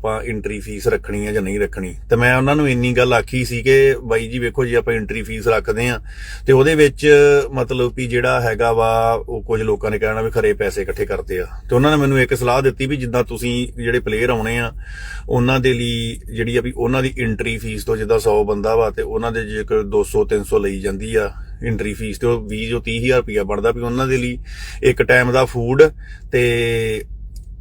ਆਪਾਂ entry fees ਰੱਖਣੀ ਆ ਜਾਂ ਨਹੀਂ ਰੱਖਣੀ। ਤੇ ਮੈਂ ਉਹਨਾਂ ਨੂੰ ਇੰਨੀ ਗੱਲ ਆਖੀ ਸੀ ਕਿ ਬਾਈ ਜੀ ਵੇਖੋ ਜੀ ਆਪਾਂ ਐਂਟਰੀ ਫੀਸ ਰੱਖਦੇ ਆ। ਤੇ ਉਹਦੇ ਵਿੱਚ ਮਤਲਬ ਵੀ ਜਿਹੜਾ ਹੈਗਾ ਵਾ, ਉਹ ਕੁਝ ਲੋਕਾਂ ਨੇ ਕਹਿਣਾ ਵੀ ਖਰੇ ਪੈਸੇ ਇਕੱਠੇ ਕਰਦੇ ਆ। ਤੇ ਉਹਨਾਂ ਨੇ ਮੈਨੂੰ ਇੱਕ ਸਲਾਹ ਦਿੱਤੀ ਵੀ ਜਿੱਦਾਂ ਤੁਸੀਂ ਜਿਹੜੇ ਪਲੇਅਰ ਆਉਣੇ ਆ, ਉਹਨਾਂ ਦੇ ਲਈ ਜਿਹੜੀ ਆ ਵੀ ਉਹਨਾਂ ਦੀ ਐਂਟਰੀ ਫੀਸ ਤੋਂ ਜਿੱਦਾਂ 100 ਬੰਦਾ ਵਾ ਤੇ ਉਹਨਾਂ ਦੇ ਜੇਕਰ 200 300 ਲਈ ਜਾਂਦੀ ਆ ਐਂਟਰੀ ਫੀਸ ਤੇ ਉਹ 20 ਜੋ 30000 ਰੁਪਇਆ ਬਣਦਾ ਵੀ ਉਹਨਾਂ ਦੇ ਲਈ ਇੱਕ ਟਾਈਮ ਦਾ ਫੂਡ ਤੇ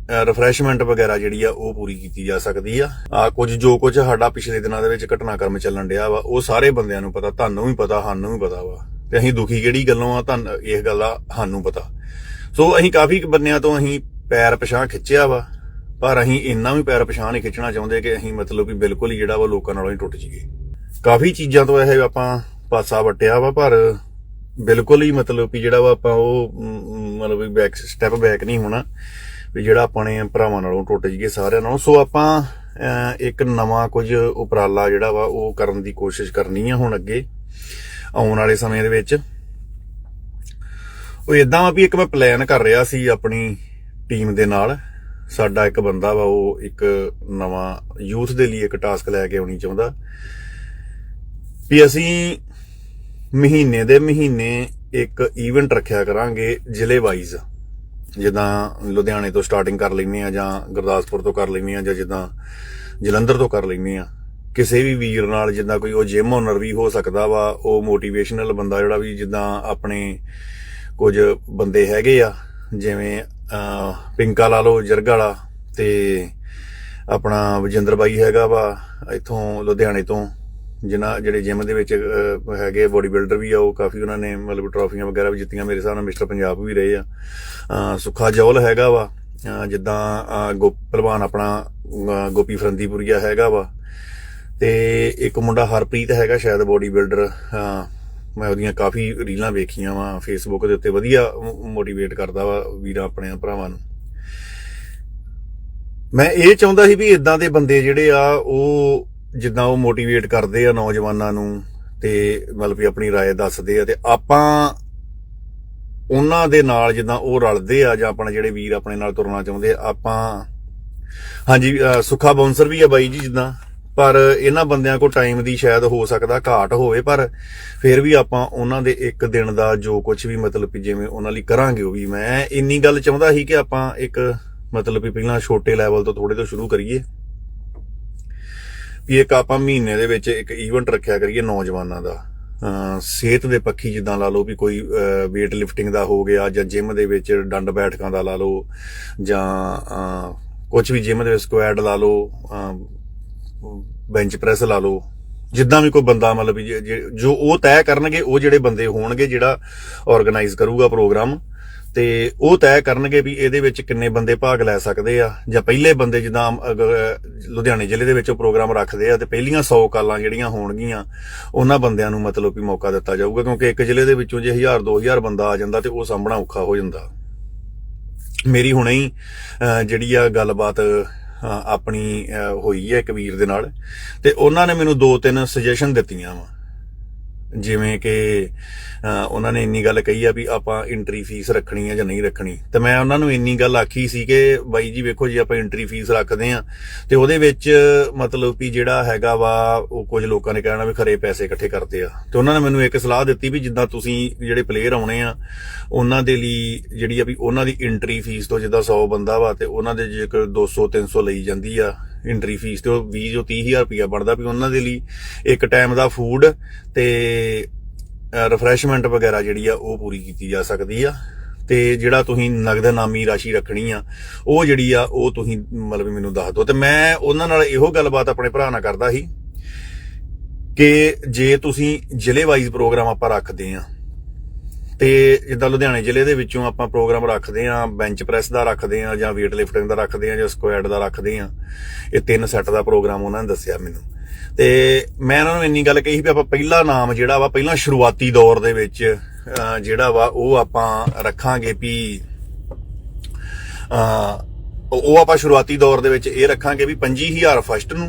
ਰਿਫਰੈਸ਼ਮੈਂਟ ਵਗੈਰਾ ਜਿਹੜੀ ਆ ਉਹ ਪੂਰੀ ਕੀਤੀ ਜਾ ਸਕਦੀ ਆ। ਆ ਕੁਝ ਜੋ ਕੁਝ ਸਾਡਾ ਪਿਛਲੇ ਦਿਨਾਂ ਦੇ ਵਿੱਚ ਘਟਨਾਕ੍ਰਮ ਚੱਲਣ ਡਿਆ ਵਾ, ਉਹ ਸਾਰੇ ਬੰਦਿਆਂ ਨੂੰ ਪਤਾ, ਤੁਹਾਨੂੰ ਵੀ ਪਤਾ, ਸਾਨੂੰ ਵੀ ਪਤਾ ਵਾ। ਤੇ ਅਸੀਂ ਦੁਖੀ ਕਿਹੜੀ ਗੱਲੋਂ ਆ, ਤੁਹਾਨੂੰ ਇਸ ਗੱਲ ਦਾ ਸਾਨੂੰ ਪਤਾ। ਸੋ ਅਸੀਂ ਕਾਫੀ ਬੰਦਿਆਂ ਤੋਂ ਅਸੀਂ ਪੈਰ ਪਛਾਣ ਖਿੱਚਿਆ ਵਾ, ਪਰ ਅਸੀਂ ਇੰਨਾ ਵੀ ਪੈਰ ਪਛਾਣ ਨਹੀਂ ਖਿੱਚਣਾ ਚਾਹੁੰਦੇ ਕਿ ਅਸੀਂ ਮਤਲਬ ਕਿ ਬਿਲਕੁਲ ਹੀ ਜਿਹੜਾ ਵਾ ਲੋਕਾਂ ਨਾਲੋਂ ਹੀ ਟੁੱਟ ਜਾਈਏ। ਕਾਫੀ ਚੀਜ਼ਾਂ ਤੋਂ ਇਹ ਆਪਾਂ ਪਾਸਾ ਵਟਿਆ ਵਾ, ਪਰ ਬਿਲਕੁਲ ਹੀ ਮਤਲਬ ਕਿ ਜਿਹੜਾ ਵਾ ਆਪਾਂ ਉਹ ਮਤਲਬ ਬੈਕ ਸਟੈਪ ਬੈਕ ਨਹੀਂ ਹੋਣਾ। ਵੀ ਜਿਹੜਾ ਆਪਣੇ ਭਰਾਵਾਂ ਨਾਲੋਂ ਟੁੱਟ ਜਾਈਏ ਸਾਰਿਆਂ ਨਾਲੋਂ। ਸੋ ਆਪਾਂ ਇੱਕ ਨਵਾਂ ਕੁਝ ਉਪਰਾਲਾ ਜਿਹੜਾ ਵਾ ਉਹ ਕਰਨ ਦੀ ਕੋਸ਼ਿਸ਼ ਕਰਨੀ ਆ ਹੁਣ ਅੱਗੇ ਆਉਣ ਵਾਲੇ ਸਮੇਂ ਦੇ ਵਿੱਚ। ਉਹ ਇਦਾਂ ਵਾ ਵੀ ਇੱਕ ਮੈਂ ਪਲਾਨ ਕਰ ਰਿਹਾ ਸੀ ਆਪਣੀ ਟੀਮ ਦੇ ਨਾਲ। ਸਾਡਾ ਇੱਕ ਬੰਦਾ ਵਾ ਉਹ ਇੱਕ ਨਵਾਂ ਯੂਥ ਦੇ ਲਈ ਇੱਕ ਟਾਸਕ ਲੈ ਕੇ ਆਉਣੀ ਚਾਹੁੰਦਾ। ਵੀ ਅਸੀਂ ਮਹੀਨੇ ਦੇ ਮਹੀਨੇ ਇੱਕ ਈਵੈਂਟ ਰੱਖਿਆ ਕਰਾਂਗੇ ਜ਼ਿਲ੍ਹੇ ਵਾਈਜ਼ ਜਿੱਦਾਂ ਲੁਧਿਆਣੇ ਤੋਂ ਸਟਾਰਟਿੰਗ ਕਰ ਲੈਂਦੇ ਆ ਜਾਂ ਗੁਰਦਾਸਪੁਰ ਤੋਂ ਕਰ ਲੈਂਦੇ ਆ ਜਾਂ ਜਿੱਦਾਂ ਜਲੰਧਰ ਤੋਂ ਕਰ ਲੈਂਦੇ ਆ ਕਿਸੇ ਵੀ ਵੀਰ ਨਾਲ ਜਿੱਦਾਂ ਕੋਈ ਉਹ ਜਿਮ ਓਨਰ ਵੀ ਹੋ ਸਕਦਾ ਵਾ ਉਹ ਮੋਟੀਵੇਸ਼ਨਲ ਬੰਦਾ ਜਿਹੜਾ ਵੀ ਜਿੱਦਾਂ ਆਪਣੇ ਕੁਝ ਬੰਦੇ ਹੈਗੇ ਆ ਜਿਵੇਂ ਅਹ, ਪਿੰਕਾ ਲਾ ਲਓ ਜਰਗਾ ਵਾਲਾ ਤੇ ਆਪਣਾ ਵਜਿੰਦਰ ਬਾਈ ਹੈਗਾ ਵਾ ਇੱਥੋਂ ਲੁਧਿਆਣੇ ਤੋਂ। ਜਿਨ੍ਹਾਂ ਜਿਹੜੇ ਜਿਮ ਦੇ ਵਿੱਚ ਹੈਗੇ ਬੋਡੀ ਬਿਲਡਰ ਵੀ ਆ ਉਹ ਕਾਫੀ ਉਹਨਾਂ ਨੇ ਮਤਲਬ ਟਰੋਫੀਆਂ ਵਗੈਰਾ ਵੀ ਜਿੱਤੀਆਂ। ਮੇਰੇ ਹਿਸਾਬ ਨਾਲ ਮਿਸਟਰ ਪੰਜਾਬ ਵੀ ਰਹੇ ਆ। ਅਹ, ਸੁੱਖਾ ਜੌਲ ਹੈਗਾ ਵਾ। ਜਿੱਦਾਂ ਅਹ, ਗੋ ਪਹਿਲਵਾਨ ਆਪਣਾ ਗੋਪੀ ਫਰੰਦੀਪੁਰੀਆ ਹੈਗਾ ਵਾ। ਤੇ ਇੱਕ ਮੁੰਡਾ ਹਰਪ੍ਰੀਤ ਹੈਗਾ ਸ਼ਾਇਦ ਬੋਡੀ ਬਿਲਡਰ ਮੈਂ ਉਹਦੀਆਂ ਕਾਫੀ ਰੀਲਾਂ ਵੇਖੀਆਂ ਵਾ। ਫੇਸਬੁੱਕ ਦੇ ਉੱਤੇ ਵਧੀਆ ਮੋਟੀਵੇਟ ਕਰਦਾ ਵਾ ਵੀਰਾਂ ਆਪਣੇ ਭਰਾਵਾਂ ਨੂੰ। ਮੈਂ ਇਹ ਚਾਹੁੰਦਾ ਸੀ ਵੀ ਇਦਾਂ ਦੇ ਬੰਦੇ ਜਿਹੜੇ ਆ ਉਹ ਜਿੱਦਾਂ ਉਹ ਮੋਟੀਵੇਟ ਕਰਦੇ ਆ ਨੌਜਵਾਨਾਂ ਨੂੰ ਤੇ ਮਤਲਬ ਵੀ ਆਪਣੀ رائے ਦੱਸਦੇ ਆ ਤੇ ਆਪਾਂ ਉਹਨਾਂ ਦੇ ਨਾਲ ਜਿੱਦਾਂ ਉਹ ਰਲਦੇ ਆ ਜਾਂ ਆਪਣੇ ਜਿਹੜੇ ਵੀਰ ਆਪਣੇ ਨਾਲ ਤੁਰਨਾ ਚਾਹੁੰਦੇ ਆ ਆਪਾਂ ਹਾਂਜੀ ਅਹ ਸੁੱਖਾ ਬਾਉਂਸਰ ਵੀ ਆ ਬਾਈ ਜੀ ਜਿੱਦਾਂ ਪਰ ਇਹਨਾਂ ਬੰਦਿਆਂ ਕੋ ਟਾਈਮ ਦੀ ਸ਼ਾਇਦ ਹੋ ਸਕਦਾ ਘਾਟ ਹੋਵੇ ਪਰ ਫਿਰ ਵੀ ਆਪਾਂ ਉਹਨਾਂ ਦੇ ਇੱਕ ਦਿਨ ਦਾ ਜੋ ਕੁਝ ਵੀ ਮਤਲਬ ਵੀ ਜਿਵੇਂ ਉਹਨਾਂ ਲਈ ਕਰਾਂਗੇ ਉਹ ਵੀ ਮੈਂ ਇੰਨੀ ਗੱਲ ਚਾਹੁੰਦਾ ਸੀ ਕਿ ਆਪਾਂ ਇੱਕ ਮਤਲਬ ਵੀ ਪਹਿਲਾਂ ਛੋਟੇ ਲੈਵਲ ਤੋਂ ਥੋੜੇ ਤੋਂ ਸ਼ੁਰੂ ਕਰੀਏ ਵੀ ਇੱਕ ਆਪਾਂ ਮਹੀਨੇ ਦੇ ਵਿੱਚ ਇੱਕ ਈਵੈਂਟ ਰੱਖਿਆ ਕਰੀਏ ਨੌਜਵਾਨਾਂ ਦਾ। ਸਿਹਤ ਦੇ ਪੱਖੀ ਜਿੱਦਾਂ ਲਾ ਲਓ ਵੀ ਕੋਈ weight lifting ਦਾ ਹੋ ਗਿਆ ਜਾਂ ਜਿਮ ਦੇ ਵਿੱਚ ਡੰਡ ਬੈਠਕਾਂ ਦਾ ਲਾ ਲਓ ਜਾਂ ਕੁਝ ਵੀ ਜਿਮ ਦੇ ਵਿੱਚ ਸਕੁਐਡ ਲਾ ਲਓ ਬੈਂਚ ਪ੍ਰੈਸ ਲਾ ਲਓ। ਜਿੱਦਾਂ ਵੀ ਕੋਈ ਬੰਦਾ ਮਤਲਬ ਜੋ ਉਹ ਤੈਅ ਕਰਨਗੇ, ਉਹ ਜਿਹੜੇ ਬੰਦੇ ਹੋਣਗੇ ਜਿਹੜਾ ਆਰਗੇਨਾਈਜ਼ ਕਰੂਗਾ ਪ੍ਰੋਗਰਾਮ ਤੇ ਉਹ ਤੈਅ ਕਰਨਗੇ ਵੀ ਇਹਦੇ ਵਿੱਚ ਕਿੰਨੇ ਬੰਦੇ ਭਾਗ ਲੈ ਸਕਦੇ ਆ, ਜਾਂ ਪਹਿਲੇ ਬੰਦੇ ਜਿੱਦਾਂ ਅਗਰ ਲੁਧਿਆਣੇ ਜ਼ਿਲ੍ਹੇ ਦੇ ਵਿੱਚ ਉਹ ਪ੍ਰੋਗਰਾਮ ਰੱਖਦੇ ਆ ਤੇ ਪਹਿਲੀਆਂ 100 ਕਾਲਾਂ ਜਿਹੜੀਆਂ ਹੋਣਗੀਆਂ, ਉਹਨਾਂ ਬੰਦਿਆਂ ਨੂੰ ਮਤਲਬ ਵੀ ਮੌਕਾ ਦਿੱਤਾ ਜਾਊਗਾ, ਕਿਉਂਕਿ ਇੱਕ ਜ਼ਿਲ੍ਹੇ ਦੇ ਵਿੱਚੋਂ ਜੇ 1000 2000 ਬੰਦਾ ਆ ਜਾਂਦਾ ਤੇ ਉਹ ਸਾਹਮਣਾ ਔਖਾ ਹੋ ਜਾਂਦਾ। ਮੇਰੀ ਹੁਣੇ ਹੀ ਜਿਹੜੀ ਆ ਗੱਲਬਾਤ ਆਪਣੀ ਹੋਈ ਹੈ ਇੱਕ ਵੀਰ ਦੇ ਨਾਲ, ਤੇ ਉਹਨਾਂ ਨੇ ਮੈਨੂੰ ਦੋ ਤਿੰਨ ਸੁਜੈਸ਼ਨ ਦਿੱਤੀਆਂ ਵਾ। ਜਿਵੇਂ ਕਿ ਉਹਨਾਂ ਨੇ ਇੰਨੀ ਗੱਲ ਕਹੀ ਆ ਵੀ ਆਪਾਂ ਐਂਟਰੀ ਫੀਸ ਰੱਖਣੀ ਆ ਜਾਂ ਨਹੀਂ ਰੱਖਣੀ। ਤੇ ਮੈਂ ਉਹਨਾਂ ਨੂੰ ਇੰਨੀ ਗੱਲ ਆਖੀ ਸੀ ਕਿ ਬਾਈ ਜੀ ਵੇਖੋ ਜੀ ਆਪਾਂ ਐਂਟਰੀ ਫੀਸ ਰੱਖਦੇ ਆ ਤੇ ਉਹਦੇ ਵਿੱਚ ਮਤਲਬ ਵੀ ਜਿਹੜਾ ਹੈਗਾ ਵਾ, ਉਹ ਕੁਝ ਲੋਕਾਂ ਨੇ ਕਹਿਣਾ ਵੀ ਖਰੇ ਪੈਸੇ ਇਕੱਠੇ ਕਰਦੇ ਆ। ਤੇ ਉਹਨਾਂ ਨੇ ਮੈਨੂੰ ਇੱਕ ਸਲਾਹ ਦਿੱਤੀ ਵੀ ਜਿੱਦਾਂ ਤੁਸੀਂ ਜਿਹੜੇ ਪਲੇਅਰ ਆਉਣੇ ਆ, ਉਹਨਾਂ ਦੇ ਲਈ ਜਿਹੜੀ ਆ ਵੀ ਉਹਨਾਂ ਦੀ ਐਂਟਰੀ ਫੀਸ ਤੋਂ ਜਿੱਦਾਂ 100 ਬੰਦਾ ਵਾ ਤੇ ਉਹਨਾਂ ਦੇ ਜੇਕਰ 200 300 ਲਈ ਜਾਂਦੀ ਆ ਐਂਟਰੀ ਫੀਸ ਤੇ ਉਹ 20 ਜੋ 30000 ਰੁਪਇਆ ਬਣਦਾ ਵੀ ਉਹਨਾਂ ਦੇ ਲਈ ਇੱਕ ਟਾਈਮ ਦਾ ਫੂਡ ਤੇ ਰਿਫਰੈਸ਼ਮੈਂਟ ਵਗੈਰਾ ਜਿਹੜੀ ਆ ਉਹ ਪੂਰੀ ਕੀਤੀ ਜਾ ਸਕਦੀ ਆ। ਤੇ ਜਿਹੜਾ ਤੁਸੀਂ ਨਗਦ ਨਾਮੀ ਰਾਸ਼ੀ ਰੱਖਣੀ ਆ, ਉਹ ਜਿਹੜੀ ਆ, ਉਹ ਤੁਸੀਂ ਮਤਲਬ ਮੈਨੂੰ ਦੱਸ ਦਿਓ। ਤੇ ਮੈਂ ਉਹਨਾਂ ਨਾਲ ਇਹੋ ਗੱਲਬਾਤ ਆਪਣੇ ਭਰਾ ਨਾਲ ਕਰਦਾ ਸੀ ਕਿ ਜੇ ਤੁਸੀਂ ਜ਼ਿਲ੍ਹੇ ਵਾਈਜ਼ ਪ੍ਰੋਗਰਾਮ ਆਪਾਂ ਰੱਖਦੇ ਆ ਤੇ ਜਿੱਦਾਂ ਲੁਧਿਆਣੇ ਜ਼ਿਲ੍ਹੇ ਦੇ ਵਿੱਚੋਂ ਆਪਾਂ ਪ੍ਰੋਗਰਾਮ ਰੱਖਦੇ ਆ ਬੈਂਚ ਪ੍ਰੈਸ ਦਾ ਰੱਖਦੇ ਆ ਜਾਂ weight lifting ਦਾ ਰੱਖਦੇ ਆ ਜਾਂ ਸਕੁਐਡ ਦਾ ਰੱਖਦੇ ਆ ਇਹ ਤਿੰਨ ਸੈੱਟ ਦਾ ਪ੍ਰੋਗਰਾਮ ਉਹਨਾਂ ਨੇ ਦੱਸਿਆ ਮੈਨੂੰ। ਤੇ ਮੈਂ ਉਹਨਾਂ ਨੂੰ ਇੰਨੀ ਗੱਲ ਕਹੀ ਵੀ ਆਪਾਂ ਪਹਿਲਾ ਨਾਮ ਜਿਹੜਾ ਵਾ, ਪਹਿਲਾਂ ਸ਼ੁਰੂਆਤੀ ਦੌਰ ਦੇ ਵਿੱਚ ਜਿਹੜਾ ਵਾ ਉਹ ਆਪਾਂ ਰੱਖਾਂਗੇ ਵੀ ਉਹ ਉਹ ਆਪਾਂ ਸ਼ੁਰੂਆਤੀ ਦੌਰ ਦੇ ਵਿੱਚ ਇਹ ਰੱਖਾਂਗੇ ਵੀ 25000 ਫਸਟ ਨੂੰ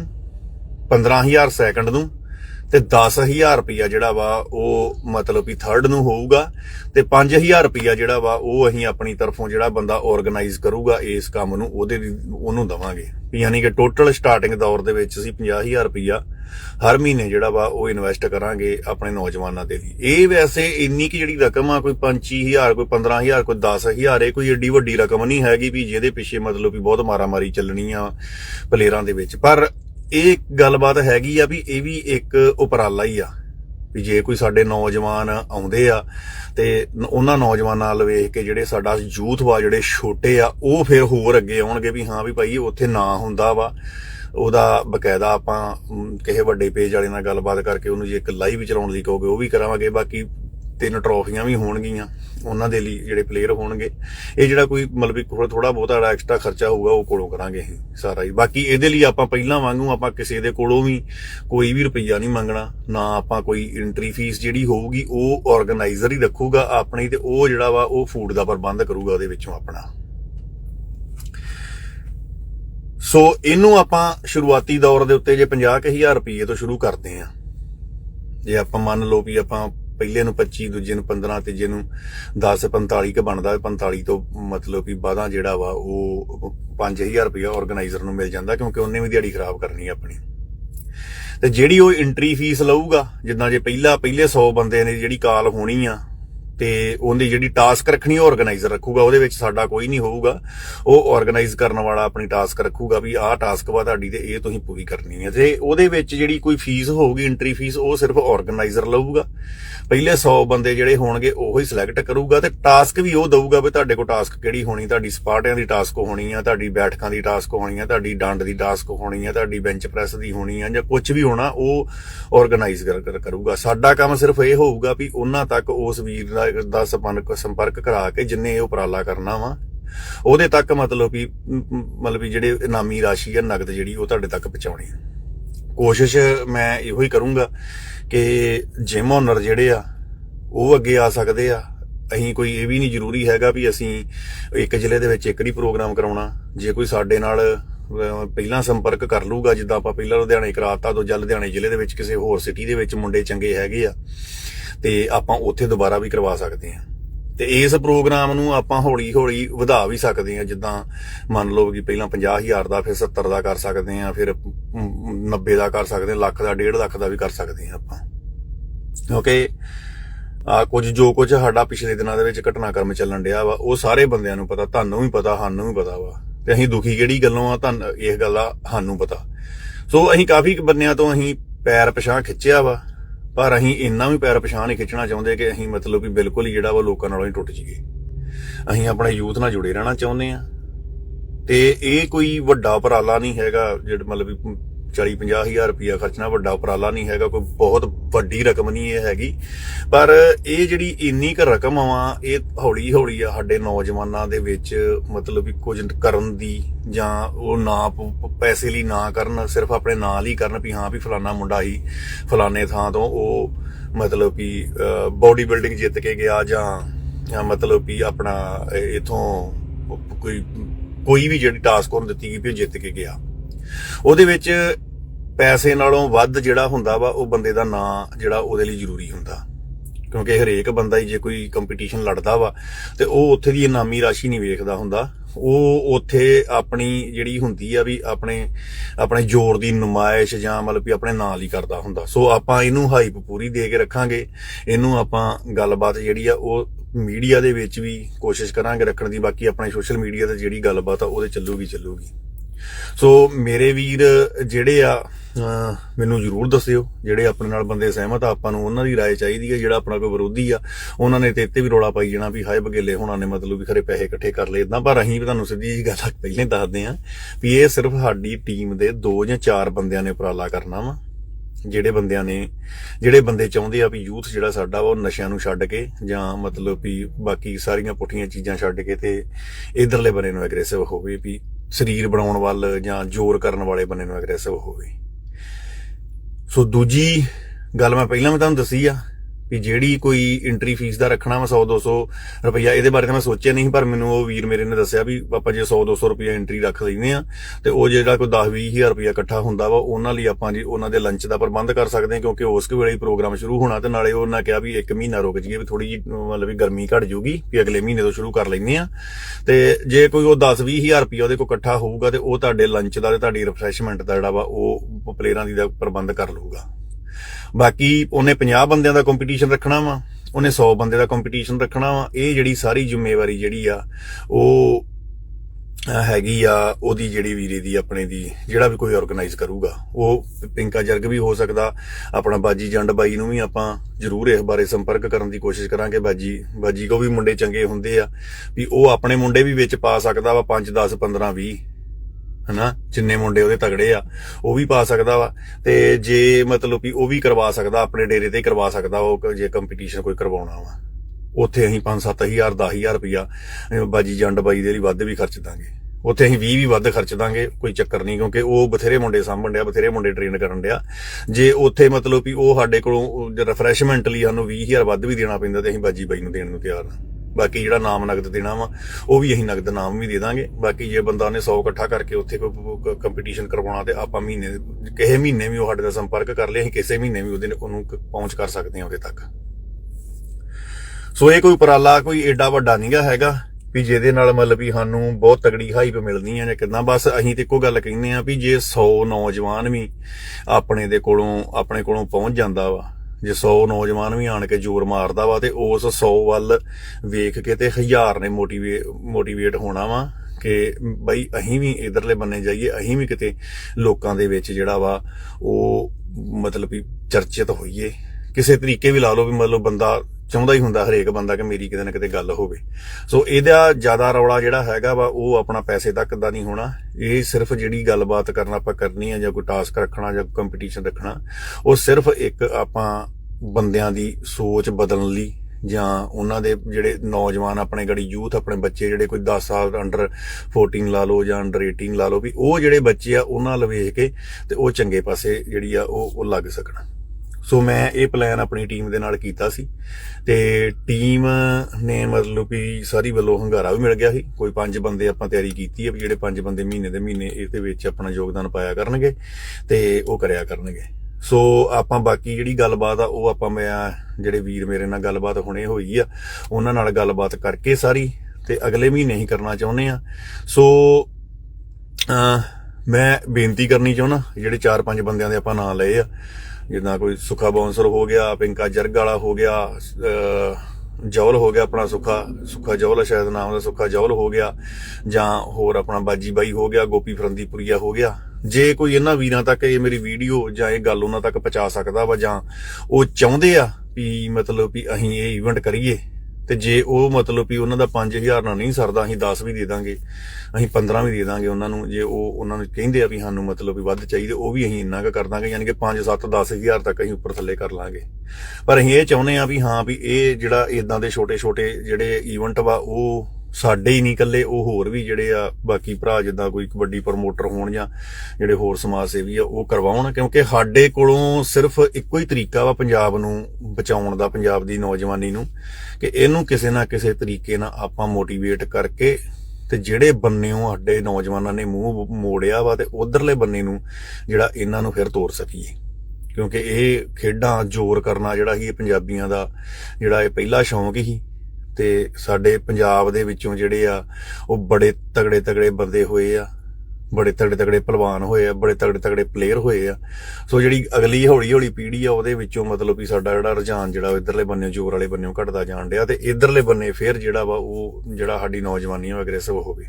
15000 ਸੈਕੰਡ ਨੂੰ ਤੇ 10000 ਰੁਪਇਆ ਜਿਹੜਾ ਵਾ ਉਹ ਮਤਲਬ ਵੀ ਥਰਡ ਨੂੰ ਹੋਊਗਾ ਤੇ 5000 ਰੁਪਇਆ ਜਿਹੜਾ ਵਾ ਉਹ ਅਸੀਂ ਆਪਣੀ ਤਰਫੋਂ ਜਿਹੜਾ ਬੰਦਾ ਆਰਗੇਨਾਈਜ਼ ਕਰੂਗਾ ਇਸ ਕੰਮ ਨੂੰ, ਉਹਦੇ ਵੀ ਉਹਨੂੰ ਦਵਾਂਗੇ। ਯਾਨੀ ਕਿ ਟੋਟਲ ਸਟਾਰਟਿੰਗ ਦੌਰ ਦੇ ਵਿੱਚ ਅਸੀਂ 50000 ਰੁਪਇਆ ਹਰ ਮਹੀਨੇ ਜਿਹੜਾ ਵਾ ਉਹ ਇਨਵੈਸਟ ਕਰਾਂਗੇ ਆਪਣੇ ਨੌਜਵਾਨਾਂ ਦੇ ਲਈ। ਇਹ ਵੈਸੇ ਇੰਨੀ ਕਿ ਜਿਹੜੀ ਰਕਮ ਆ, ਕੋਈ 25000 ਕੋਈ 15000 ਕੋਈ 10000 ਇਹ ਕੋਈ ਏਡੀ ਵੱਡੀ ਰਕਮ ਨਹੀਂ ਹੈਗੀ ਵੀ ਜਿਹਦੇ ਪਿੱਛੇ ਮਤਲਬ ਵੀ ਬਹੁਤ ਮਾਰਾਮਾਰੀ ਚੱਲਣੀ ਆ ਪਲੇਅਰਾਂ ਦੇ ਵਿੱਚ। ਪਰ ਇਹ ਗੱਲਬਾਤ ਹੈਗੀ ਆ ਵੀ ਇਹ ਵੀ ਇੱਕ ਉਪਰਾਲਾ ਹੀ ਆ। ਵੀ ਜੇ ਕੋਈ ਸਾਡੇ ਨੌਜਵਾਨ ਆਉਂਦੇ ਆ ਤੇ ਉਹਨਾਂ ਨੌਜਵਾਨਾਂ ਨਾਲ ਵੇਖ ਕੇ ਜਿਹੜੇ ਸਾਡਾ ਯੂਥ ਵਾ, ਜਿਹੜੇ ਛੋਟੇ ਆ, ਉਹ ਫਿਰ ਹੋਰ ਅੱਗੇ ਆਉਣਗੇ ਵੀ ਹਾਂ ਵੀ ਭਾਈ ਉੱਥੇ ਨਾ ਹੁੰਦਾ ਵਾ। ਉਹਦਾ ਬਕਾਇਦਾ ਆਪਾਂ ਕਿਸੇ ਵੱਡੇ ਪੇਜ ਵਾਲੇ ਨਾਲ ਗੱਲਬਾਤ ਕਰਕੇ ਉਹਨੂੰ ਜੇ ਇੱਕ ਲਾਈਵ ਚਲਾਉਣ ਲਈ ਕਹੋਗੇ, ਉਹ ਵੀ ਕਰਾਵਾਂਗੇ। ਬਾਕੀ ਤਿੰਨ ਟਰੋਫੀਆਂ ਵੀ ਹੋਣਗੀਆਂ, ਉਹਨਾਂ ਦੇ ਲਈ ਜਿਹੜੇ ਪਲੇਅਰ ਹੋਣਗੇ। ਇਹ ਜਿਹੜਾ ਕੋਈ ਮਤਲਬ ਥੋੜਾ ਬਹੁਤਾ ਐਕਸਟਰਾ ਖਰਚਾ ਹੋਊਗਾ, ਉਹ ਕੋਲੋਂ ਕਰਾਂਗੇ ਅਸੀਂ ਸਾਰਾ ਹੀ। ਬਾਕੀ ਇਹਦੇ ਲਈ ਆਪਾਂ ਪਹਿਲਾਂ ਵਾਂਗੂ ਆਪਾਂ ਕਿਸੇ ਦੇ ਕੋਲੋਂ ਵੀ ਕੋਈ ਵੀ ਰੁਪਈਆ ਨਹੀਂ ਮੰਗਣਾ, ਨਾ ਆਪਾਂ ਕੋਈ ਐਂਟਰੀ ਫੀਸ ਜਿਹੜੀ ਹੋਊਗੀ, ਉਹ ਆਰਗੇਨਾਈਜ਼ਰ ਹੀ ਰੱਖੂਗਾ ਆਪਣੀ ਤੇ ਉਹ ਜਿਹੜਾ ਵਾ, ਉਹ ਫੂਡ ਦਾ ਪ੍ਰਬੰਧ ਕਰੂਗਾ ਉਹਦੇ ਵਿੱਚੋਂ ਆਪਣਾ। ਸੋ ਇਹਨੂੰ ਆਪਾਂ ਸ਼ੁਰੂਆਤੀ ਦੌਰ ਦੇ ਉੱਤੇ ਜੇ 50000 ਰੁਪਏ ਤੋਂ ਸ਼ੁਰੂ ਕਰਦੇ ਆ ਜੇ ਆਪਾਂ ਮੰਨ ਲਓ ਵੀ ਆਪਾਂ ਪਹਿਲੇ ਨੂੰ 25 ਦੂਜੇ ਨੂੰ 15 ਤੀਜੇ ਨੂੰ 10 45 ਕ ਬਣਦਾ 45 ਤੋਂ ਮਤਲਬ ਕਿ ਬਾਦਾਂ ਜਿਹੜਾ ਵਾ ਉਹ 5000 ਰੁਪਇਆ ਆਰਗੇਨਾਈਜ਼ਰ ਨੂੰ ਮਿਲ ਜਾਂਦਾ ਕਿਉਂਕਿ ਉਹਨੇ ਵੀ ਦਿਹਾੜੀ ਖਰਾਬ ਕਰਨੀ ਆਪਣੀ। ਤੇ ਜਿਹੜੀ ਉਹ ਐਂਟਰੀ ਫੀਸ ਲਊਗਾ, ਜਿੱਦਾਂ ਜੇ ਪਹਿਲਾ, ਪਹਿਲੇ 100 ਬੰਦੇ ਨੇ ਜਿਹੜੀ ਕਾਲ ਹੋਣੀ ਆ ਤੇ ਉਹਦੀ ਜਿਹੜੀ ਟਾਸਕ ਰੱਖਣੀ ਉਹ ਆਰਗੇਨਾਈਜ਼ਰ ਰੱਖੂਗਾ। ਉਹਦੇ ਵਿੱਚ ਸਾਡਾ ਕੋਈ ਨਹੀਂ ਹੋਊਗਾ। ਉਹ ਆਰਗੇਨਾਈਜ਼ ਕਰਨ ਵਾਲਾ ਆਪਣੀ ਟਾਸਕ ਰੱਖੂਗਾ ਵੀ ਆਹ ਟਾਸਕ ਵਾ ਤੁਹਾਡੀ ਤੇ ਇਹ ਤੁਸੀਂ ਪੂਰੀ ਕਰਨੀ ਹੈ ਤੇ ਉਹਦੇ ਵਿੱਚ ਜਿਹੜੀ ਕੋਈ ਫੀਸ ਹੋਊਗੀ ਐਂਟਰੀ ਫੀਸ ਉਹ ਸਿਰਫ ਆਰਗੇਨਾਈਜ਼ਰ ਲਊਗਾ। ਪਹਿਲੇ 100 ਬੰਦੇ ਜਿਹੜੇ ਹੋਣਗੇ, ਉਹ ਹੀ ਸਿਲੈਕਟ ਕਰੂਗਾ ਤੇ ਟਾਸਕ ਵੀ ਉਹ ਦਊਗਾ ਵੀ ਤੁਹਾਡੇ ਕੋਲ ਟਾਸਕ ਕਿਹੜੀ ਹੋਣੀ, ਤੁਹਾਡੀ ਸਪਾਟਿਆਂ ਦੀ ਟਾਸਕ ਹੋਣੀ ਆ, ਤੁਹਾਡੀ ਬੈਠਕਾਂ ਦੀ ਟਾਸਕ ਹੋਣੀ ਆ, ਤੁਹਾਡੀ ਡੰਡ ਦੀ ਟਾਸਕ ਹੋਣੀ ਆ, ਤੁਹਾਡੀ ਬੈਂਚ ਪ੍ਰੈਸ ਦੀ ਹੋਣੀ ਆ ਜਾਂ ਕੁਝ ਵੀ ਹੋਣਾ, ਉਹ ਆਰਗੇਨਾਈਜ਼ ਕਰੂਗਾ। ਸਾਡਾ ਕੰਮ ਸਿਰਫ ਇਹ ਹੋਊਗਾ ਵੀ ਉਹਨਾਂ ਤੱਕ ਉਸ ਵੀਰ ਦਾ ਦਾ ਸੰਪਰਕ ਸੰਪਰਕ ਕਰਾ ਕੇ ਜਿੰਨੇ ਇਹ ਉਪਰਾਲਾ ਕਰਨਾ ਵਾ, ਉਹਦੇ ਤੱਕ ਮਤਲਬ ਕਿ ਮਤਲਬ ਵੀ ਜਿਹੜੇ ਇਨਾਮੀ ਰਾਸ਼ੀ ਆ ਨਗਦ ਜਿਹੜੀ ਉਹ ਤੁਹਾਡੇ ਤੱਕ ਪਹੁੰਚਾਉਣੀ ਕੋਸ਼ਿਸ਼ ਮੈਂ ਇਹੋ ਹੀ ਕਰੂੰਗਾ ਕਿ ਜਿਮ ਓਨਰ ਜਿਹੜੇ ਆ, ਉਹ ਅੱਗੇ ਆ ਸਕਦੇ ਆ। ਅਸੀਂ ਕੋਈ ਇਹ ਵੀ ਨਹੀਂ ਜ਼ਰੂਰੀ ਹੈਗਾ ਵੀ ਅਸੀਂ ਇੱਕ ਜ਼ਿਲ੍ਹੇ ਦੇ ਵਿੱਚ ਇੱਕ ਹੀ ਪ੍ਰੋਗਰਾਮ ਕਰਾਉਣਾ। ਜੇ ਕੋਈ ਸਾਡੇ ਨਾਲ ਪਹਿਲਾਂ ਸੰਪਰਕ ਕਰ ਲੂਗਾ ਜਿੱਦਾਂ ਆਪਾਂ ਪਹਿਲਾਂ ਲੁਧਿਆਣੇ ਕਰਾਤਾ ਤੋਂ ਜਾਂ ਲੁਧਿਆਣੇ ਜ਼ਿਲ੍ਹੇ ਦੇ ਵਿੱਚ ਕਿਸੇ ਹੋਰ ਸਿਟੀ ਦੇ ਵਿੱਚ ਮੁੰਡੇ ਚੰਗੇ ਹੈਗੇ ਆ। ਤੇ ਆਪਾਂ ਉੱਥੇ ਦੁਬਾਰਾ ਵੀ ਕਰਵਾ ਸਕਦੇ ਹਾਂ। ਤੇ ਇਸ ਪ੍ਰੋਗਰਾਮ ਨੂੰ ਆਪਾਂ ਹੌਲੀ ਹੌਲੀ ਵਧਾ ਵੀ ਸਕਦੇ ਹਾਂ ਜਿੱਦਾਂ ਮੰਨ ਲਓ ਕਿ ਪਹਿਲਾਂ 50000 ਦਾ ਫਿਰ 70 ਦਾ ਕਰ ਸਕਦੇ ਹਾਂ ਫਿਰ ਮ, 90 ਦਾ ਕਰ ਸਕਦੇ ਹਾਂ ਲੱਖ ਦਾ 1.5 ਲੱਖ ਦਾ ਵੀ ਕਰ ਸਕਦੇ ਹਾਂ ਆਪਾਂ। ਕਿਉਂਕਿ ਆ ਕੁਝ ਜੋ ਕੁਝ ਸਾਡਾ ਪਿਛਲੇ ਦਿਨਾਂ ਦੇ ਵਿੱਚ ਘਟਨਾਕ੍ਰਮ ਚੱਲਣ ਡਿਆ ਵਾ ਉਹ ਸਾਰੇ ਬੰਦਿਆਂ ਨੂੰ ਪਤਾ ਤੁਹਾਨੂੰ ਵੀ ਪਤਾ ਸਾਨੂੰ ਵੀ ਪਤਾ ਵਾ। ਤੇ ਅਸੀਂ ਦੁਖੀ ਕਿਹੜੀ ਗੱਲੋਂ ਆ ਤੁਹਾਨੂੰ ਇਸ ਗੱਲ ਦਾ ਸਾਨੂੰ ਪਤਾ। ਸੋ ਅਸੀਂ ਕਾਫੀ ਬੰਦਿਆਂ ਤੋਂ ਅਸੀਂ ਪੈਰ ਪਛਾਣ ਖਿੱਚਿਆ ਵਾ। ਪਰ ਅਸੀਂ ਇੰਨਾ ਵੀ ਪੈਰ ਪਛਾਣ ਨਹੀਂ ਖਿੱਚਣਾ ਚਾਹੁੰਦੇ ਕਿ ਅਸੀਂ ਮਤਲਬ ਵੀ ਬਿਲਕੁਲ ਹੀ ਜਿਹੜਾ ਵਾ ਲੋਕਾਂ ਨਾਲੋਂ ਹੀ ਟੁੱਟ ਜਾਈਏ। ਅਸੀਂ ਆਪਣੇ ਯੂਥ ਨਾਲ ਜੁੜੇ ਰਹਿਣਾ ਚਾਹੁੰਦੇ ਆ ਤੇ ਇਹ ਕੋਈ ਵੱਡਾ ਉਪਰਾਲਾ ਨਹੀਂ ਹੈਗਾ, ਜਿਹੜਾ ਮਤਲਬ 40 50 ਹਜ਼ਾਰ ਰੁਪਇਆ ਖਰਚਣਾ ਵੱਡਾ ਉਪਰਾਲਾ ਨਹੀਂ ਹੈਗਾ, ਕੋਈ ਬਹੁਤ ਵੱਡੀ ਰਕਮ ਨਹੀਂ ਇਹ ਹੈਗੀ। ਪਰ ਇਹ ਜਿਹੜੀ ਇੰਨੀ ਕੁ ਰਕਮ ਆ, ਇਹ ਹੌਲੀ ਹੌਲੀ ਆ ਸਾਡੇ ਨੌਜਵਾਨਾਂ ਦੇ ਵਿੱਚ ਮਤਲਬ ਵੀ ਕੁਝ ਕਰਨ ਦੀ ਜਾਂ ਉਹ ਨਾ ਪੈਸੇ ਲਈ ਨਾ ਕਰਨ, ਸਿਰਫ ਆਪਣੇ ਨਾਂ ਲਈ ਕਰਨ ਵੀ ਹਾਂ ਵੀ ਫਲਾਨਾ ਮੁੰਡਾ ਹੀ ਫਲਾਣੇ ਥਾਂ ਤੋਂ ਉਹ ਮਤਲਬ ਵੀ ਬਾਡੀ ਬਿਲਡਿੰਗ ਜਿੱਤ ਕੇ ਗਿਆ ਜਾਂ ਮਤਲਬ ਵੀ ਆਪਣਾ ਇਹ- ਇਥੋਂ ਕੋਈ ਕੋਈ ਵੀ ਜਿਹੜੀ ਟਾਸਕ ਉਹਨੂੰ ਦਿੱਤੀ ਗਈ ਵੀ ਉਹ ਜਿੱਤ ਕੇ ਗਿਆ। ਉਹਦੇ ਵਿੱਚ ਪੈਸੇ ਨਾਲੋਂ ਵੱਧ ਜਿਹੜਾ ਹੁੰਦਾ ਵਾ, ਉਹ ਬੰਦੇ ਦਾ ਨਾਂ ਜਿਹੜਾ ਉਹਦੇ ਲਈ ਜ਼ਰੂਰੀ ਹੁੰਦਾ। ਕਿਉਂਕਿ ਹਰੇਕ ਬੰਦਾ ਹੀ ਜੇ ਕੋਈ ਕੰਪੀਟੀਸ਼ਨ ਲੜਦਾ ਵਾ, ਤੇ ਉਹ ਉੱਥੇ ਦੀ ਇਨਾਮੀ ਰਾਸ਼ੀ ਨਹੀਂ ਵੇਖਦਾ ਹੁੰਦਾ। ਉਹ ਉੱਥੇ ਆਪਣੀ ਜਿਹੜੀ ਹੁੰਦੀ ਆ ਵੀ ਆਪਣੇ ਆਪਣੇ ਜ਼ੋਰ ਦੀ ਨੁਮਾਇਸ਼ ਜਾਂ ਮਤਲਬ ਵੀ ਆਪਣੇ ਨਾਂ ਲਈ ਕਰਦਾ ਹੁੰਦਾ। ਸੋ ਆਪਾਂ ਇਹਨੂੰ ਹਾਈਪ ਪੂਰੀ ਦੇ ਕੇ ਰੱਖਾਂਗੇ। ਇਹਨੂੰ ਆਪਾਂ ਗੱਲਬਾਤ ਜਿਹੜੀ ਆ, ਉਹ ਮੀਡੀਆ ਦੇ ਵਿੱਚ ਵੀ ਕੋਸ਼ਿਸ਼ ਕਰਾਂਗੇ ਰੱਖਣ ਦੀ। ਬਾਕੀ ਆਪਣੇ ਸੋਸ਼ਲ ਮੀਡੀਆ ਤੇ ਜਿਹੜੀ ਗੱਲਬਾਤ ਆ, ਉਹਦੇ ਚੱਲੂਗੀ ਚੱਲੂਗੀ। ਸੋ ਮੇਰੇ ਵੀਰ ਜਿਹੜੇ ਆ ਅਹ ਮੈਨੂੰ ਜਰੂਰ ਦੱਸਿਓ ਜਿਹੜੇ ਆਪਣੇ ਨਾਲ ਬੰਦੇ ਸਹਿਮਤ ਆ ਆਪਾਂ ਨੂੰ ਉਹਨਾਂ ਦੀ رائے ਚਾਹੀਦੀ ਹੈ ਜਿਹੜਾ ਆਪਣਾ ਕੋਈ ਵਿਰੋਧੀ ਆ ਉਹਨਾਂ ਨੇ ਤੇ ਇੱਥੇ ਵੀ ਰੋਲਾ ਪਾਈ ਜਾਣਾ ਵੀ ਹਾਏ ਬਗੇਲੇ ਹੋਣਾ ਨੇ ਮਤਲਬ ਵੀ ਖਰੇ ਪੈਸੇ ਇਕੱਠੇ ਕਰ ਲਏ ਇਦਾਂ ਪਰ ਅਸੀਂ ਵੀ ਤੁਹਾਨੂੰ ਸਿੱਧੀ ਜੀ ਗੱਲ ਪਹਿਲਾਂ ਹੀ ਦੱਸਦੇ ਆ ਵੀ ਇਹ ਸਿਰਫ ਸਾਡੀ ਟੀਮ ਦੇ ਦੋ ਜਾਂ ਚਾਰ ਬੰਦਿਆਂ ਨੇ ਉਪਰਾਲਾ ਕਰਨਾ ਵਾ ਜਿਹੜੇ ਬੰਦਿਆਂ ਨੇ ਜਿਹੜੇ ਬੰਦੇ ਚਾਹੁੰਦੇ ਆ ਵੀ ਯੂਥ ਜਿਹੜਾ ਸਾਡਾ ਵਾ ਉਹ ਨਸ਼ਿਆਂ ਨੂੰ ਛੱਡ ਕੇ ਜਾਂ ਮਤਲਬ ਵੀ ਬਾਕੀ ਸਾਰੀਆਂ ਪੁੱਠੀਆਂ ਚੀਜ਼ਾਂ ਛੱਡ ਕੇ ਤੇ ਇਧਰਲੇ ਬੰਨੇ ਨੂੰ ਐਗਰੈਸਿਵ ਹੋਵੇ ਵੀ ਸਰੀਰ ਬਣਾਉਣ ਵੱਲ ਜਾਂ ਜ਼ੋਰ ਕਰਨ ਵਾਲੇ ਬੰਨੇ ਨੂੰ ਐਗਰੈਸਿਵ ਹੋਵੇ। ਸੋ ਦੂਜੀ ਗੱਲ ਮੈਂ ਪਹਿਲਾਂ ਵੀ ਤੁਹਾਨੂੰ ਦੱਸੀ ਆ ਵੀ ਜਿਹੜੀ ਕੋਈ ਐਂਟਰੀ ਫੀਸ ਦਾ ਰੱਖਣਾ ਵਾ 100 200 ਰੁਪਈਆ, ਇਹਦੇ ਬਾਰੇ ਤਾਂ ਮੈਂ ਸੋਚਿਆ ਨਹੀਂ ਪਰ ਮੈਨੂੰ ਉਹ ਵੀਰ ਮੇਰੇ ਨੇ ਦੱਸਿਆ ਵੀ ਆਪਾਂ ਜੇ 100 200 ਰੁਪਈਆ ਐਂਟਰੀ ਰੱਖ ਲੈਂਦੇ ਆ ਤੇ ਉਹ ਜਿਹੜਾ ਕੋਈ 10 20 ਹਜ਼ਾਰ ਰੁਪਈਆ ਇਕੱਠਾ ਹੁੰਦਾ ਵਾ, ਉਹਨਾਂ ਲਈ ਆਪਾਂ ਜੀ ਉਹਨਾਂ ਦੇ ਲੰਚ ਦਾ ਪ੍ਰਬੰਧ ਕਰ ਸਕਦੇ ਹਾਂ, ਕਿਉਂਕਿ ਉਸ ਵੇਲੇ ਹੀ ਪ੍ਰੋਗਰਾਮ ਸ਼ੁਰੂ ਹੋਣਾ ਤੇ ਨਾਲੇ ਉਹਨਾਂ ਕਿਹਾ ਵੀ ਇੱਕ ਮਹੀਨਾ ਰੁਕ ਜਾਈਏ, ਵੀ ਥੋੜੀ ਜਿਹੀ ਮਤਲਬ ਵੀ ਗਰਮੀ ਘਟ ਜੂਗੀ ਵੀ ਅਗਲੇ ਮਹੀਨੇ ਤੋਂ ਸ਼ੁਰੂ ਕਰ ਲੈਂਦੇ ਆ ਤੇ ਜੇ ਕੋਈ ਉਹ 10 20 ਹਜ਼ਾਰ ਰੁਪਈਆ ਉਹਦੇ ਕੋਲ ਇਕੱਠਾ ਹੋਊਗਾ ਤੇ ਉਹ ਤੁਹਾਡੇ ਲੰਚ ਦਾ ਤੇ ਤੁਹਾਡੀ ਰਿਫਰੈਸ਼ਮੈਂਟ ਦਾ ਜਿਹੜਾ ਵਾ, ਉਹ ਪਲੇਅਰਾਂ ਦੀ ਦਾ ਪ੍ਰਬੰਧ ਕਰ ਲਊਗਾ। ਬਾਕੀ ਉਹਨੇ 50 ਬੰਦਿਆਂ ਦਾ ਕੰਪੀਟੀਸ਼ਨ ਰੱਖਣਾ ਵਾ, ਉਹਨੇ 100 ਬੰਦੇ ਦਾ ਕੰਪੀਟੀਸ਼ਨ ਰੱਖਣਾ ਵਾ। ਇਹ ਜਿਹੜੀ ਸਾਰੀ ਜ਼ਿੰਮੇਵਾਰੀ ਜਿਹੜੀ ਆ, ਉਹ ਹੈਗੀ ਆ ਉਹਦੀ ਜਿਹੜੀ ਵੀਰੇ ਦੀ, ਆਪਣੇ ਦੀ, ਜਿਹੜਾ ਵੀ ਕੋਈ ਆਰਗੇਨਾਈਜ਼ ਕਰੂਗਾ। ਉਹ ਪਿੰਕਾ ਜਰਗ ਵੀ ਹੋ ਸਕਦਾ, ਆਪਣਾ ਬਾਜੀ ਜੰਡ ਬਾਈ ਨੂੰ ਵੀ ਆਪਾਂ ਜ਼ਰੂਰ ਇਸ ਬਾਰੇ ਸੰਪਰਕ ਕਰਨ ਦੀ ਕੋਸ਼ਿਸ਼ ਕਰਾਂਗੇ। ਬਾਜੀ ਬਾਜੀ ਕੋ ਵੀ ਮੁੰਡੇ ਚੰਗੇ ਹੁੰਦੇ ਆ, ਵੀ ਉਹ ਆਪਣੇ ਮੁੰਡੇ ਵੀ ਵਿੱਚ ਪਾ ਸਕਦਾ ਵਾ 5 10 15 20 ਹਨਾ, ਜਿੰਨੇ ਮੁੰਡੇ ਉਹਦੇ ਤਗੜੇ ਆ, ਉਹ ਵੀ ਪਾ ਸਕਦਾ ਵਾ। ਤੇ ਜੇ ਮਤਲਬ ਵੀ ਉਹ ਵੀ ਕਰਵਾ ਸਕਦਾ, ਆਪਣੇ ਡੇਰੇ ਤੇ ਹੀ ਕਰਵਾ ਸਕਦਾ ਉਹ, ਜੇ ਕੰਪੀਟੀਸ਼ਨ ਕੋਈ ਕਰਵਾਉਣਾ ਵਾ। ਉੱਥੇ ਅਸੀਂ 5-7000 10000 ਰੁਪਇਆ ਅਹ ਬਾਜੀ ਜੰਡ ਬਾਈ ਦੇ ਲਈ ਵੱਧ ਵੀ ਖਰਚ ਦਾਂਗੇ। ਉੱਥੇ ਅਸੀਂ 20 ਵੀ ਵੱਧ ਖਰਚ ਦਾਂਗੇ, ਕੋਈ ਚੱਕਰ ਨਹੀਂ, ਕਿਉਂਕਿ ਉਹ ਬਥੇਰੇ ਮੁੰਡੇ ਸਾਂਭਣ ਡਿਆ, ਬਥੇਰੇ ਮੁੰਡੇ ਟ੍ਰੇਨ ਕਰਨ ਡਿਆ। ਜੇ ਉੱਥੇ ਮਤਲਬ ਵੀ ਉਹ ਸਾਡੇ ਕੋਲੋਂ ਰਿਫਰੈਸ਼ਮੈਂਟ ਲਈ ਸਾਨੂੰ 20000 ਵੱਧ ਵੀ ਦੇਣਾ ਪੈਂਦਾ, ਤੇ ਅਸੀਂ ਬਾਜੀ ਬਾਈ ਨੂੰ ਦੇਣ ਨੂੰ ਤਿਆਰ ਹਾਂ ਬਾਕੀ ਜਿਹੜਾ ਨਾਮ ਨਗਦ ਦੇਣਾ ਵਾ, ਉਹ ਵੀ ਅਸੀਂ ਨਗਦ ਨਾਮ ਵੀ ਦੇ ਦਾਂਗੇ। ਬਾਕੀ ਜੇ ਬੰਦਾ ਨੇ 100 ਇਕੱਠਾ ਕਰਕੇ ਉੱਥੇ ਕੋਈ ਕੰਪੀਟੀਸ਼ਨ ਕਰਵਾਉਣਾ ਤੇ ਆਪਾਂ ਮਹੀਨੇ, ਕਿਸੇ ਮਹੀਨੇ ਵੀ ਉਹ ਸਾਡੇ ਨਾਲ ਸੰਪਰਕ ਕਰ ਲਿਆ ਅਸੀਂ ਕਿਸੇ ਮਹੀਨੇ ਵੀ ਉਹਦੇ ਉਹਨੂੰ ਪਹੁੰਚ ਕਰ ਸਕਦੇ ਹਾਂ ਉਹਦੇ ਤੱਕ। ਸੋ ਇਹ ਕੋਈ ਉਪਰਾਲਾ ਕੋਈ ਏਡਾ ਵੱਡਾ ਨਹੀਂਗਾ ਹੈਗਾ ਵੀ ਜਿਹਦੇ ਨਾਲ ਮਤਲਬ ਵੀ ਸਾਨੂੰ ਬਹੁਤ ਤਗੜੀ ਹਾਈਪ ਮਿਲਣੀ ਆ ਜਾਂ ਕਿਦਾਂ। ਬਸ ਅਸੀਂ ਤੇ ਇੱਕੋ ਗੱਲ ਕਹਿੰਦੇ ਆ ਵੀ ਜੇ 100 ਨੌਜਵਾਨ ਵੀ ਆਪਣੇ ਦੇ ਕੋਲੋਂ, ਆਪਣੇ ਕੋਲੋਂ ਪਹੁੰਚ ਜਾਂਦਾ ਵਾ ਜੇ 100 ਨੌਜਵਾਨ ਵੀ ਆਣ ਕੇ ਜ਼ੋਰ ਮਾਰਦਾ ਵਾ ਤੇ ਉਸ 100 ਵੱਲ ਵੇਖ ਕੇ ਤੇ ਹਜ਼ਾਰ ਨੇ ਮੋਟੀਵੇਟ ਮੋਟੀਵੇਟ ਹੋਣਾ ਵਾ ਕਿ ਬਈ ਅਸੀਂ ਵੀ ਇਧਰਲੇ ਬੰਨੇ ਜਾਈਏ, ਅਸੀਂ ਵੀ ਕਿਤੇ ਲੋਕਾਂ ਦੇ ਵਿੱਚ ਜਿਹੜਾ ਵਾ ਉਹ ਮਤਲਬ ਵੀ ਚਰਚਿਤ ਹੋਈਏ। ਕਿਸੇ ਤਰੀਕੇ ਵੀ ਲਾ ਲਓ ਵੀ ਮਤਲਬ ਬੰਦਾ ਚਾਹੁੰਦਾ ਹੀ ਹੁੰਦਾ ਹਰੇਕ ਬੰਦਾ ਕਿ ਮੇਰੀ ਕਿਤੇ ਨਾ ਕਿਤੇ ਗੱਲ ਹੋਵੇ। ਸੋ ਇਹਦਾ ਜ਼ਿਆਦਾ ਰੌਲਾ ਜਿਹੜਾ ਹੈਗਾ ਵਾ, ਉਹ ਆਪਣਾ ਪੈਸੇ ਤੱਕ ਦਾ ਨਹੀਂ ਹੋਣਾ। ਇਹ ਸਿਰਫ ਜਿਹੜੀ ਗੱਲਬਾਤ ਕਰਨਾ ਆਪਾਂ ਕਰਨੀ ਹੈ ਜਾਂ ਕੋਈ ਟਾਸਕ ਰੱਖਣਾ ਜਾਂ ਕੰਪੀਟੀਸ਼ਨ ਰੱਖਣਾ, ਉਹ ਸਿਰਫ ਇੱਕ ਆਪਾਂ ਬੰਦਿਆਂ ਦੀ ਸੋਚ ਬਦਲਣ ਲਈ ਜਾਂ ਉਹਨਾਂ ਦੇ ਜਿਹੜੇ ਨੌਜਵਾਨ ਆਪਣੇ ਗੜੀ ਯੂਥ ਆਪਣੇ ਬੱਚੇ ਜਿਹੜੇ ਕੋਈ 10 ਸਾਲ ਅੰਡਰ 14 ਲਾ ਲਓ ਜਾਂ ਅੰਡਰ 18 ਲਾ ਲਓ ਵੀ ਉਹ ਜਿਹੜੇ ਬੱਚੇ ਆ, ਉਹਨਾਂ ਵੱਲ ਵੇਖ ਕੇ ਤੇ ਉਹ ਚੰਗੇ ਪਾਸੇ ਜਿਹੜੀ ਆ, ਉਹ ਉਹ ਲੱਗ ਸਕਣ। ਸੋ ਮੈਂ ਇਹ ਪਲਾਨ ਆਪਣੀ ਟੀਮ ਦੇ ਨਾਲ ਕੀਤਾ ਸੀ ਤੇ ਟੀਮ ਨੇ ਮਤਲਬ ਕਿ ਸਾਰੀ ਵੱਲੋਂ ਹੰਗਾਰਾ ਵੀ ਮਿਲ ਗਿਆ ਸੀ। ਕੋਈ ਪੰਜ ਬੰਦੇ ਆਪਾਂ ਤਿਆਰੀ ਕੀਤੀ ਹੈ ਵੀ ਜਿਹੜੇ ਪੰਜ ਬੰਦੇ ਮਹੀਨੇ ਦੇ ਮਹੀਨੇ ਇਹਦੇ ਵਿੱਚ ਆਪਣਾ ਯੋਗਦਾਨ ਪਾਇਆ ਕਰਨਗੇ ਤੇ ਉਹ ਕਰਿਆ ਕਰਨਗੇ। ਸੋ ਆਪਾਂ ਬਾਕੀ ਜਿਹੜੀ ਗੱਲਬਾਤ ਆ, ਉਹ ਆਪਾਂ ਮੈਂ, ਜਿਹੜੇ ਵੀਰ ਮੇਰੇ ਨਾਲ ਗੱਲਬਾਤ ਹੁਣੇ ਹੋਈ ਆ, ਉਹਨਾਂ ਨਾਲ ਗੱਲਬਾਤ ਕਰਕੇ ਸਾਰੀ ਤੇ ਅਗਲੇ ਮਹੀਨੇ ਹੀ ਕਰਨਾ ਚਾਹੁੰਦੇ ਆ। ਸੋ ਮੈਂ ਬੇਨਤੀ ਕਰਨੀ ਚਾਹੁੰਦਾ, ਜਿਹੜੇ 4-5 ਬੰਦਿਆਂ ਦੇ ਆਪਾਂ ਨਾਂ ਲਏ ਆ ਜਿੱਦਾਂ ਕੋਈ ਸੁਖਾ ਬੌਂਸਰ ਹੋ ਗਿਆ, ਪਿੰਕਾ ਜਰਗ ਵਾਲਾ ਹੋ ਗਿਆ, ਅਹ ਜੌਲ ਹੋ ਗਿਆ ਆਪਣਾ ਸੁੱਖਾ ਸੁੱਖਾ ਜੌਲ ਸ਼ਾਇਦ ਨਾਮ ਦਾ, ਸੁੱਖਾ ਜੌਲ ਹੋ ਗਿਆ, ਜਾਂ ਹੋਰ ਆਪਣਾ ਬਾਜੀ ਬਾਈ ਹੋ ਗਿਆ, ਗੋਪੀ ਫਰੰਦੀਪੁਰੀਆ ਹੋ ਗਿਆ। ਜੇ ਕੋਈ ਇਹਨਾਂ ਵੀਰਾਂ ਤੱਕ ਇਹ ਮੇਰੀ ਵੀਡੀਓ ਜਾਂ ਇਹ ਗੱਲ ਉਹਨਾਂ ਤੱਕ ਪਹੁੰਚਾ ਸਕਦਾ ਵਾ ਜਾਂ ਉਹ ਚਾਹੁੰਦੇ ਆ ਵੀ ਮਤਲਬ ਵੀ ਅਸੀਂ ਇਹ ਇਵੈਂਟ ਕਰੀਏ ਤੇ ਜੇ ਉਹ ਮਤਲਬ ਵੀ ਉਹਨਾਂ ਦਾ 5000 ਨਾਲ ਨਹੀਂ ਸਰਦਾ, ਅਸੀਂ 10 ਵੀ ਦੇ ਦਾਂਗੇ, ਅਸੀਂ 15 ਵੀ ਦੇ ਦਾਂਗੇ ਉਹਨਾਂ ਨੂੰ, ਜੇ ਉਹ ਉਹਨਾਂ ਨੂੰ ਕਹਿੰਦੇ ਆ ਵੀ ਸਾਨੂੰ ਮਤਲਬ ਵੀ ਵੱਧ ਚਾਹੀਦੇ, ਉਹ ਵੀ ਅਸੀਂ ਇੰਨਾ ਕੁ ਕਰ ਦਾਂਗੇ, ਯਾਨੀ ਕਿ 5 7 10000 ਤੱਕ ਅਸੀਂ ਉੱਪਰ ਥੱਲੇ ਕਰ ਲਾਂਗੇ। ਪਰ ਅਸੀਂ ਇਹ ਚਾਹੁੰਦੇ ਆ ਵੀ ਹਾਂ ਵੀ ਇਹ ਜਿਹੜਾ ਇਦਾਂ ਦੇ ਛੋਟੇ ਛੋਟੇ ਜਿਹੜੇ ਈਵੈਂਟ ਵਾ, ਉਹ ਸਾਡੇ ਹੀ ਨਹੀਂ ਇਕੱਲੇ, ਉਹ ਹੋਰ ਵੀ ਜਿਹੜੇ ਆ, ਬਾਕੀ ਭਰਾ ਜਿੱਦਾਂ ਕੋਈ ਕਬੱਡੀ ਪ੍ਰਮੋਟਰ ਹੋਣ ਜਾਂ ਜਿਹੜੇ ਹੋਰ ਸਮਾਜ ਸੇਵੀ ਆ, ਉਹ ਕਰਵਾਉਣ, ਕਿਉਂਕਿ ਸਾਡੇ ਕੋਲੋਂ ਸਿਰਫ ਇੱਕੋ ਹੀ ਤਰੀਕਾ ਵਾ ਪੰਜਾਬ ਨੂੰ ਬਚਾਉਣ ਦਾ, ਪੰਜਾਬ ਦੀ ਨੌਜਵਾਨੀ ਨੂੰ, ਕਿ ਇਹਨੂੰ ਕਿਸੇ ਨਾ ਕਿਸੇ ਤਰੀਕੇ ਨਾਲ ਆਪਾਂ ਮੋਟੀਵੇਟ ਕਰਕੇ ਤੇ ਜਿਹੜੇ ਬੰਨਿਓ ਸਾਡੇ ਨੌਜਵਾਨਾਂ ਨੇ ਮੂੰਹ ਮੋੜਿਆ ਵਾ ਤੇ ਉਧਰਲੇ ਬੰਨੇ ਨੂੰ ਜਿਹੜਾ ਇਹਨਾਂ ਨੂੰ ਫਿਰ ਤੋੜ ਸਕੀਏ। ਕਿਉਂਕਿ ਇਹ ਖੇਡਾਂ ਜ਼ੋਰ ਕਰਨਾ ਜਿਹੜਾ ਸੀ, ਇਹ ਪੰਜਾਬੀਆਂ ਦਾ ਜਿਹੜਾ ਇਹ ਪਹਿਲਾ ਸ਼ੌਂਕ ਸੀ ਤੇ ਸਾਡੇ ਪੰਜਾਬ ਦੇ ਵਿੱਚੋਂ ਜਿਹੜੇ ਆ, ਉਹ ਬੜੇ ਤਗੜੇ ਤਗੜੇ ਬੰਦੇ ਹੋਏ ਆ। ਬੜੇ ਤਗੜੇ ਤਗੜੇ ਪਹਿਲਵਾਨ ਹੋਏ ਆ, ਬੜੇ ਤਗੜੇ ਤਗੜੇ ਪਲੇਅਰ ਹੋਏ ਆ। ਸੋ ਜਿਹੜੀ ਅਗਲੀ ਹੌਲੀ ਹੌਲੀ ਪੀੜ੍ਹੀ ਆ, ਉਹਦੇ ਵਿੱਚੋਂ ਮਤਲਬ ਵੀ ਸਾਡਾ ਜਿਹੜਾ ਰੁਝਾਨ ਜਿਹੜਾ ਉਹ ਇਧਰਲੇ ਬੰਨੇ ਜ਼ੋਰ ਵਾਲੇ ਬੰਨੇੋਂ ਘਟਦਾ ਜਾਣ ਡਿਆ ਤੇ ਇਧਰਲੇ ਬੰਨੇ ਫੇਰ ਜਿਹੜਾ ਵਾ ਉਹ, ਜਿਹੜਾ ਸਾਡੀ ਨੌਜਵਾਨੀ ਉਹ ਅਗਰੈਸਿਵ ਹੋਵੇ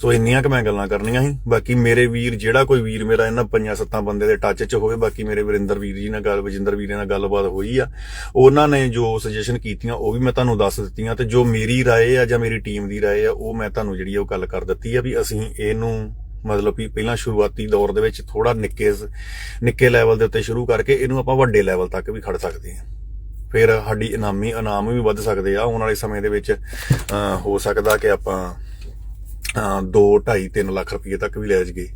ਸੋ ਇੰਨੀਆਂ ਕਿ ਮੈਂ ਗੱਲਾਂ ਕਰਨੀਆਂ ਸੀ ਬਾਕੀ ਮੇਰੇ ਵੀਰ ਜਿਹੜਾ ਕੋਈ ਵੀਰ ਮੇਰਾ ਇਹਨਾਂ ਪੰਜਾਂ ਸੱਤਾਂ ਬੰਦੇ ਦੇ ਟੱਚ 'ਚ ਹੋਵੇ ਬਾਕੀ ਮੇਰੇ ਵਰਿੰਦਰ ਵੀਰ ਜੀ ਨਾਲ ਗੱਲ ਵਜਿੰਦਰ ਵੀਰੇ ਨਾਲ ਗੱਲਬਾਤ ਹੋਈ ਆ ਉਹਨਾਂ ਨੇ ਜੋ ਸੁਜੈਸ਼ਨ ਕੀਤੀਆਂ ਉਹ ਵੀ ਮੈਂ ਤੁਹਾਨੂੰ ਦੱਸ ਦਿੱਤੀਆਂ ਤੇ ਜੋ ਮੇਰੀ رائے ਆ ਜਾਂ ਮੇਰੀ ਟੀਮ ਦੀ رائے ਆ ਉਹ ਮੈਂ ਤੁਹਾਨੂੰ ਜਿਹੜੀ ਆ ਉਹ ਗੱਲ ਕਰ ਦਿੱਤੀ ਆ ਵੀ ਅਸੀਂ ਇਹਨੂੰ ਮਤਲਬ ਵੀ ਪਹਿਲਾਂ ਸ਼ੁਰੂਆਤੀ ਦੌਰ ਦੇ ਵਿੱਚ ਥੋੜਾ ਨਿੱਕੇ ਨਿੱਕੇ ਲੈਵਲ ਦੇ ਉੱਤੇ ਸ਼ੁਰੂ ਕਰਕੇ ਇਹਨੂੰ ਆਪਾਂ ਵੱਡੇ ਲੈਵਲ ਤੱਕ ਵੀ ਖੜ ਸਕਦੇ ਹਾਂ ਫਿਰ ਸਾਡੀ ਇਨਾਮੀ ਇਨਾਮ ਵੀ ਵੱਧ ਸਕਦੇ ਆ ਆਉਣ ਵਾਲੇ ਸਮੇਂ ਦੇ ਵਿੱਚ ਅਹ, ਹੋ ਸਕਦਾ ਕਿ ਆਪਾਂ 2 2.5 3 ਲੱਖ ਰੁਪਏ ਤੱਕ ਵੀ ਲੈ ਜਾਈਏ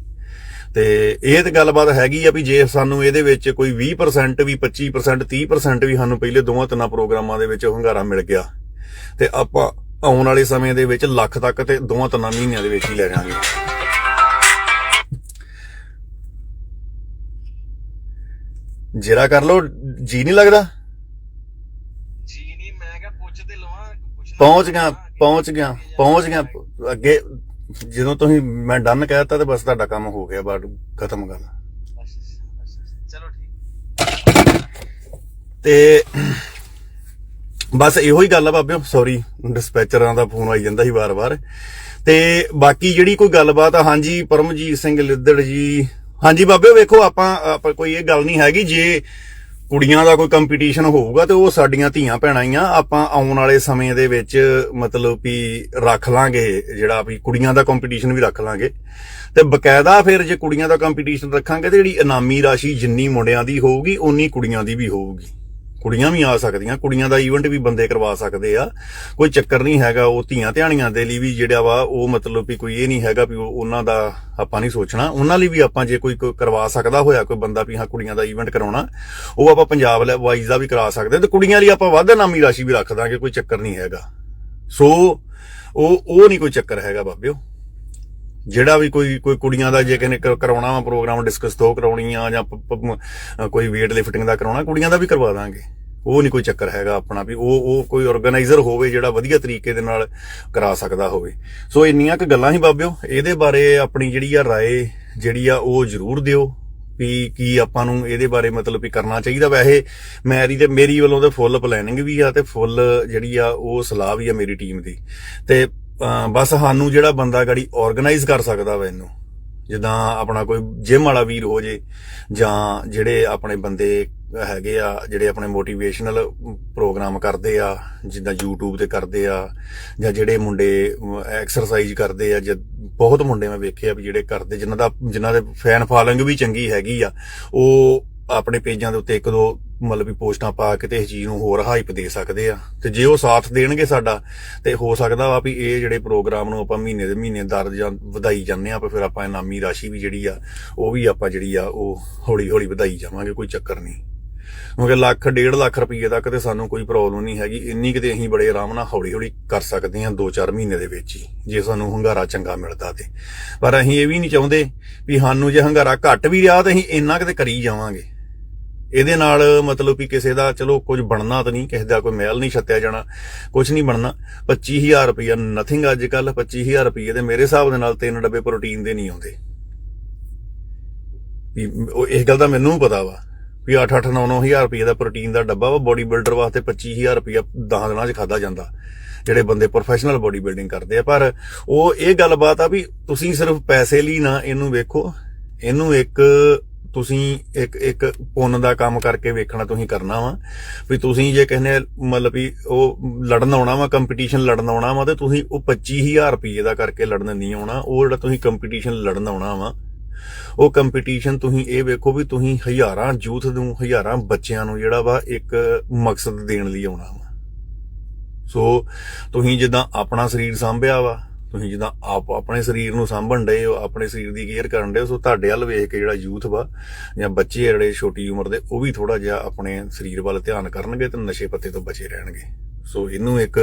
ਤੇ ਇਹ ਤੇ ਗੱਲਬਾਤ ਹੈਗੀ ਆ ਵੀ ਜੇ ਸਾਨੂੰ ਇਹਦੇ ਵਿੱਚ ਕੋਈ 20% ਵੀ 25% 30% ਵੀ ਸਾਨੂੰ ਪਹਿਲੇ ਦੋਵਾਂ ਤਿੰਨਾਂ ਪ੍ਰੋਗਰਾਮਾਂ ਦੇ ਵਿੱਚ ਹੰਗਾਰਾ ਮਿਲ ਗਿਆ। ਤੇ ਆਪਾਂ ਆਉਣ ਵਾਲੇ ਸਮੇਂ ਦੇ ਵਿੱਚ ਲੱਖ ਤੱਕ ਤੇ ਦੋਵਾਂ ਤਿੰਨਾਂ ਮਹੀਨਿਆਂ ਦੇ ਵਿੱਚ ਹੀ ਲੈ ਜਾਾਂਗੇ ਜੇਰਾ ਕਰ ਲੋ ਜੀ ਨਹੀਂ ਲੱਗਦਾ? ਜੀ ਨਹੀਂ ਮੈਂ ਕਿਹਾ ਪੁੱਛ ਤੇ ਲਵਾਂ ਪਹੁੰਚ ਗਿਆ ਪਹੁੰਚ ਗਿਆ ਪਹੁੰਚ ਗਿਆ ਅੱਗੇ ਜਦੋਂ ਤੁਸੀਂ ਮੈਂ ਡਨ ਕਹਿਤਾ ਤੇ ਬਸ ਤੁਹਾਡਾ ਕੰਮ ਹੋ ਗਿਆ ਬਾਅਦ ਖਤਮ ਗੱਲ। ਚਲੋ ਠੀਕ। ਤੇ ਬਸ ਇਹੋ ਹੀ ਗੱਲ ਆ ਬਾਬਿਓ ਸੌਰੀ ਡਿਸਪੈਚਰਾਂ ਦਾ ਫੋਨ ਆਈ ਜਾਂਦਾ ਸੀ ਵਾਰ-ਵਾਰ। ਤੇ ਬਾਕੀ ਜਿਹੜੀ ਕੋਈ ਗੱਲਬਾਤ ਆ ਹਾਂਜੀ ਪਰਮਜੀਤ ਸਿੰਘ ਲਿੱਦੜ ਜੀ। ਹਾਂਜੀ ਬਾਬਿਓ ਵੇਖੋ ਆਪਾਂ ਆਪਾਂ ਕੋਈ ਇਹ ਗੱਲ ਨਹੀਂ ਹੈਗੀ ਜੇ ਕੁੜੀਆਂ ਦਾ ਕੋਈ ਕੰਪੀਟੀਸ਼ਨ ਹੋਊਗਾ ਤੇ ਉਹ ਸਾਡੀਆਂ ਧੀਆਂ ਭੈਣਾਂ ਹੀ ਆ, ਆਪਾਂ ਆਉਣ ਵਾਲੇ ਸਮੇਂ ਦੇ ਵਿੱਚ ਮਤਲਬ ਵੀ ਰੱਖ ਲਾਂਗੇ ਜਿਹੜਾ ਵੀ ਕੁੜੀਆਂ ਦਾ ਕੰਪੀਟੀਸ਼ਨ ਵੀ ਰੱਖ ਲਾਂਗੇ। ਤੇ ਬਕਾਇਦਾ ਫਿਰ ਜੇ ਕੁੜੀਆਂ ਦਾ ਕੰਪੀਟੀਸ਼ਨ ਰੱਖਾਂਗੇ ਤੇ ਜਿਹੜੀ ਇਨਾਮੀ ਰਾਸ਼ੀ ਜਿੰਨੀ ਮੁੰਡਿਆਂ ਦੀ ਹੋਊਗੀ, ਓਨੀ ਕੁੜੀਆਂ ਦੀ ਵੀ ਹੋਊਗੀ। ਕੁੜੀਆਂ ਵੀ ਆ ਸਕਦੀਆਂ, ਕੁੜੀਆਂ ਦਾ ਈਵੈਂਟ ਵੀ ਬੰਦੇ ਕਰਵਾ ਸਕਦੇ ਆ। ਕੋਈ ਚੱਕਰ ਨਹੀਂ ਹੈਗਾ, ਉਹ ਧੀਆਂ ਧਿਆਣੀਆਂ ਦੇ ਲਈ ਵੀ ਜਿਹੜਾ ਵਾ, ਉਹ ਮਤਲਬ ਵੀ ਕੋਈ ਇਹ ਨਹੀਂ ਹੈਗਾ ਵੀ ਉਹਨਾਂ ਦਾ ਆਪਾਂ ਨਹੀਂ ਸੋਚਣਾ। ਉਹਨਾਂ ਲਈ ਵੀ ਆਪਾਂ ਜੇ ਕੋਈ ਕਰਵਾ ਸਕਦਾ ਹੋਇਆ, ਕੋਈ ਬੰਦਾ ਵੀ ਹਾਂ ਕੁੜੀਆਂ ਦਾ ਈਵੈਂਟ ਕਰਾਉਣਾ, ਉਹ ਆਪਾਂ ਪੰਜਾਬ ਲੈ ਵਾਈਜ਼ ਦਾ ਵੀ ਕਰਾ ਸਕਦੇ ਤੇ ਕੁੜੀਆਂ ਲਈ ਆਪਾਂ ਵੱਧ ਨਾਮੀ ਰਾਸ਼ੀ ਵੀ ਰੱਖ ਦਾਂਗੇ, ਕੋਈ ਚੱਕਰ ਨਹੀਂ ਹੈਗਾ। ਸੋ ਉਹ ਉਹ ਨਹੀਂ ਕੋਈ ਚੱਕਰ ਹੈਗਾ ਬਾਬਿਓ। ਜਿਹੜਾ ਵੀ ਕੋਈ ਕੋਈ ਕੁੜੀਆਂ ਦਾ ਜੇ ਕਿਨੇ ਕਰਾਉਣਾ ਵਾ ਪ੍ਰੋਗਰਾਮ ਡਿਸਕਸ ਤੋਂ ਕਰਾਉਣੀ ਆ ਜਾਂ ਪ- ਪ- ਅ, ਕੋਈ weight lifting ਦਾ ਕਰਾਉਣਾ ਕੁੜੀਆਂ ਦਾ ਵੀ ਕਰਵਾ ਦਾਂਗੇ। ਉਹ ਨਹੀਂ ਕੋਈ ਚੱਕਰ ਹੈਗਾ ਆਪਣਾ ਵੀ ਉਹ ਉਹ ਕੋਈ ਆਰਗੇਨਾਈਜ਼ਰ ਹੋਵੇ ਜਿਹੜਾ ਵਧੀਆ ਤਰੀਕੇ ਦੇ ਨਾਲ ਕਰਾ ਸਕਦਾ ਹੋਵੇ। ਸੋ ਇੰਨੀਆਂ ਕੁ ਗੱਲਾਂ ਹੀ ਬਾਬਿਓ ਇਹਦੇ ਬਾਰੇ ਆਪਣੀ ਜਿਹੜੀ ਆ ਰਾਏ ਜਿਹੜੀ ਆ ਉਹ ਜ਼ਰੂਰ ਦਿਓ ਵੀ ਕੀ ਆਪਾਂ ਨੂੰ ਇਹਦੇ ਬਾਰੇ ਮਤਲਬ ਵੀ ਕਰਨਾ ਚਾਹੀਦਾ। ਵੈਸੇ ਮੈਰੀ ਤੇ ਮੇਰੀ ਵੱਲੋਂ ਤੇ ਫੁੱਲ ਪਲੈਨਿੰਗ ਵੀ ਆ ਤੇ ਫੁੱਲ ਜਿਹੜੀ ਆ ਉਹ ਸਲਾਹ ਵੀ ਆ ਮੇਰੀ ਟੀਮ ਦੀ। ਤੇ ਬਸ ਸਾਨੂੰ ਜਿਹੜਾ ਬੰਦਾ ਗਾੜੀ ਆਰਗੇਨਾਈਜ਼ ਕਰ ਸਕਦਾ ਵਾ ਇਹਨੂੰ। ਜਿੱਦਾਂ ਆਪਣਾ ਕੋਈ ਜਿਮ ਵਾਲਾ ਵੀਰ ਹੋ ਜੇ, ਜਾਂ ਜਿਹੜੇ ਆਪਣੇ ਬੰਦੇ ਹੈਗੇ ਆ, ਜਿਹੜੇ ਆਪਣੇ ਮੋਟੀਵੇਸ਼ਨਲ ਪ੍ਰੋਗਰਾਮ ਕਰਦੇ ਆ, ਜਿੱਦਾਂ YouTube ਤੇ ਕਰਦੇ ਆ, ਜਾਂ ਜਿਹੜੇ ਮੁੰਡੇ ਐਕਸਰਸਾਈਜ਼ ਕਰਦੇ ਆ, ਜਾਂ ਬਹੁਤ ਮੁੰਡੇ ਮੈਂ ਵੇਖੇ ਆ ਵੀ ਜਿਹੜੇ ਕਰਦੇ, ਜਿਨ੍ਹਾਂ ਦਾ, ਜਿਨ੍ਹਾਂ ਦੇ ਫੈਨ ਫਾਲੋਇੰਗ ਵੀ ਚੰਗੀ ਹੈਗੀ ਆ, ਉਹ ਆਪਣੇ ਪੇਜਾਂ ਦੇ ਉੱਤੇ ਇੱਕ ਦੋ ਮਤਲਬ ਵੀ ਪੋਸਟਾਂ ਪਾ ਕੇ ਤੇ ਇਸ ਚੀਜ਼ ਨੂੰ ਹੋਰ ਹਾਈਪ ਦੇ ਸਕਦੇ ਆ। ਤੇ ਜੇ ਉਹ ਸਾਥ ਦੇਣਗੇ ਸਾਡਾ, ਤੇ ਹੋ ਸਕਦਾ ਵਾ ਵੀ ਇਹ ਜਿਹੜੇ ਪ੍ਰੋਗਰਾਮ ਨੂੰ ਆਪਾਂ ਮਹੀਨੇ ਦੇ ਮਹੀਨੇ ਦਰ ਜਾਂ ਵਧਾਈ ਜਾਂਦੇ ਆ ਫਿਰ ਆਪਾਂ ਇਨਾਮੀ ਰਾਸ਼ੀ ਵੀ ਜਿਹੜੀ ਆ, ਉਹ ਵੀ ਆਪਾਂ ਜਿਹੜੀ ਆ, ਉਹ ਹੌਲੀ ਹੌਲੀ ਵਧਾਈ ਜਾਵਾਂਗੇ, ਕੋਈ ਚੱਕਰ ਨਹੀਂ। ਕਿਉਂਕਿ ਲੱਖ, ਡੇਢ ਲੱਖ ਰੁਪਏ ਤੱਕ ਤੇ ਸਾਨੂੰ ਕੋਈ ਪ੍ਰੋਬਲਮ ਨਹੀਂ ਹੈਗੀ, ਇੰਨੀ ਕਿਤੇ ਅਸੀਂ ਬੜੇ ਆਰਾਮ ਨਾਲ ਹੌਲੀ ਹੌਲੀ ਕਰ ਸਕਦੇ ਹਾਂ 2-4 ਮਹੀਨੇ ਦੇ ਵਿੱਚ ਹੀ, ਜੇ ਸਾਨੂੰ ਹੰਗਾਰਾ ਚੰਗਾ ਮਿਲਦਾ ਤੇ। ਪਰ ਅਸੀਂ ਇਹ ਵੀ ਨਹੀਂ ਚਾਹੁੰਦੇ ਵੀ ਸਾਨੂੰ ਜੇ ਹੰਗਾਰਾ ਘੱਟ ਵੀ ਰਿਹਾ ਤਾਂ ਅਸੀਂ ਇੰਨਾ ਕਿਤੇ ਕਰੀ ਜਾਵਾਂਗੇ। ਇਹਦੇ ਨਾਲ ਮਤਲਬ ਕਿ ਕਿਸੇ ਦਾ ਚਲੋ ਕੁਝ ਬਣਨਾ ਤਾਂ ਨਹੀਂ, ਕਿਸੇ ਦਾ ਕੋਈ ਮਹਿਲ ਨਹੀਂ ਛੱਤਿਆ ਜਾਣਾ ਕੁਝ ਨਹੀਂ ਬਣਨਾ। 25000 ਰੁਪਇਆ ਨਥਿੰਗ ਅੱਜ ਕੱਲ 25000 ਰੁਪਏ ਦੇ ਮੇਰੇ ਹਿਸਾਬ ਦੇ ਨਾਲ ਤਿੰਨ ਡੱਬੇ ਪ੍ਰੋਟੀਨ ਦੇ ਨਹੀਂ ਆਉਂਦੇ। ਵੀ ਇਸ ਗੱਲ ਦਾ ਮੈਨੂੰ ਵੀ ਪਤਾ ਵਾ ਵੀ 8-8 9-9000 ਰੁਪਏ ਦਾ ਪ੍ਰੋਟੀਨ ਦਾ ਡੱਬਾ ਵਾ ਬੋਡੀ ਬਿਲਡਰ ਵਾਸਤੇ 25000 ਰੁਪਇਆ 10 ਦਿਨਾਂ 'ਚ ਖਾਦਾ ਜਾਂਦਾ, ਜਿਹੜੇ ਬੰਦੇ ਪ੍ਰੋਫੈਸ਼ਨਲ ਬੋਡੀ ਬਿਲਡਿੰਗ ਕਰਦੇ ਆ। ਪਰ ਉਹ ਇਹ ਗੱਲਬਾਤ ਆ ਵੀ ਤੁਸੀਂ ਸਿਰਫ ਪੈਸੇ ਲਈ ਨਾ, ਇਹਨੂੰ ਵੇਖੋ, ਇਹਨੂੰ ਇੱਕ ਤੁਸੀਂ ਇੱਕ ਇੱਕ ਪੁੰਨ ਦਾ ਕੰਮ ਕਰਕੇ ਵੇਖਣਾ ਤੁਸੀਂ ਕਰਨਾ ਵਾ, ਵੀ ਤੁਸੀਂ ਜੇ ਕਹਿੰਦੇ ਮਤਲਬ ਵੀ ਉਹ ਲੜਨ ਆਉਣਾ ਵਾ ਕੰਪੀਟੀਸ਼ਨ ਲੜਨ ਆਉਣਾ ਵਾ, ਤੇ ਤੁਸੀਂ ਉਹ 25000 ਰੁਪਏ ਦਾ ਕਰਕੇ ਲੜਨ ਨਹੀਂ ਆਉਣਾ, ਉਹ ਜਿਹੜਾ ਤੁਸੀਂ ਕੰਪੀਟੀਸ਼ਨ ਲੜਨ ਆਉਣਾ ਵਾ, ਉਹ ਕੰਪੀਟੀਸ਼ਨ ਤੁਸੀਂ ਇਹ ਵੇਖੋ ਵੀ ਤੁਸੀਂ ਹਜ਼ਾਰਾਂ ਯੂਥ ਨੂੰ, ਹਜ਼ਾਰਾਂ ਬੱਚਿਆਂ ਨੂੰ ਜਿਹੜਾ ਵਾ ਇੱਕ ਮਕਸਦ ਦੇਣ ਲਈ ਆਉਣਾ ਵਾ। ਸੋ, ਤੁਸੀਂ ਜਿੱਦਾਂ ਆਪਣਾ ਸਰੀਰ ਸੰਭਿਆ ਵਾ ਤੁਸੀਂ ਜਿੱਦਾਂ ਆਪ ਆਪਣੇ ਸਰੀਰ ਨੂੰ ਸਾਂਭਣ ਡਏ ਹੋ, ਆਪਣੇ ਸਰੀਰ ਦੀ ਕੇਅਰ ਕਰਨ ਡਏ ਹੋ, ਸੋ ਤੁਹਾਡੇ ਵੱਲ ਵੇਖ ਕੇ ਜਿਹੜਾ ਯੂਥ ਵਾ ਜਾਂ ਬੱਚੇ ਆ ਜਿਹੜੇ ਛੋਟੀ ਉਮਰ ਦੇ, ਉਹ ਵੀ ਥੋੜਾ ਜਿਹਾ ਆਪਣੇ ਸਰੀਰ ਵੱਲ ਧਿਆਨ ਕਰਨਗੇ ਤੇ ਨਸ਼ੇ ਪੱਤੇ ਤੋਂ ਬਚੇ ਰਹਿਣਗੇ। ਸੋ ਇਹਨੂੰ ਇੱਕ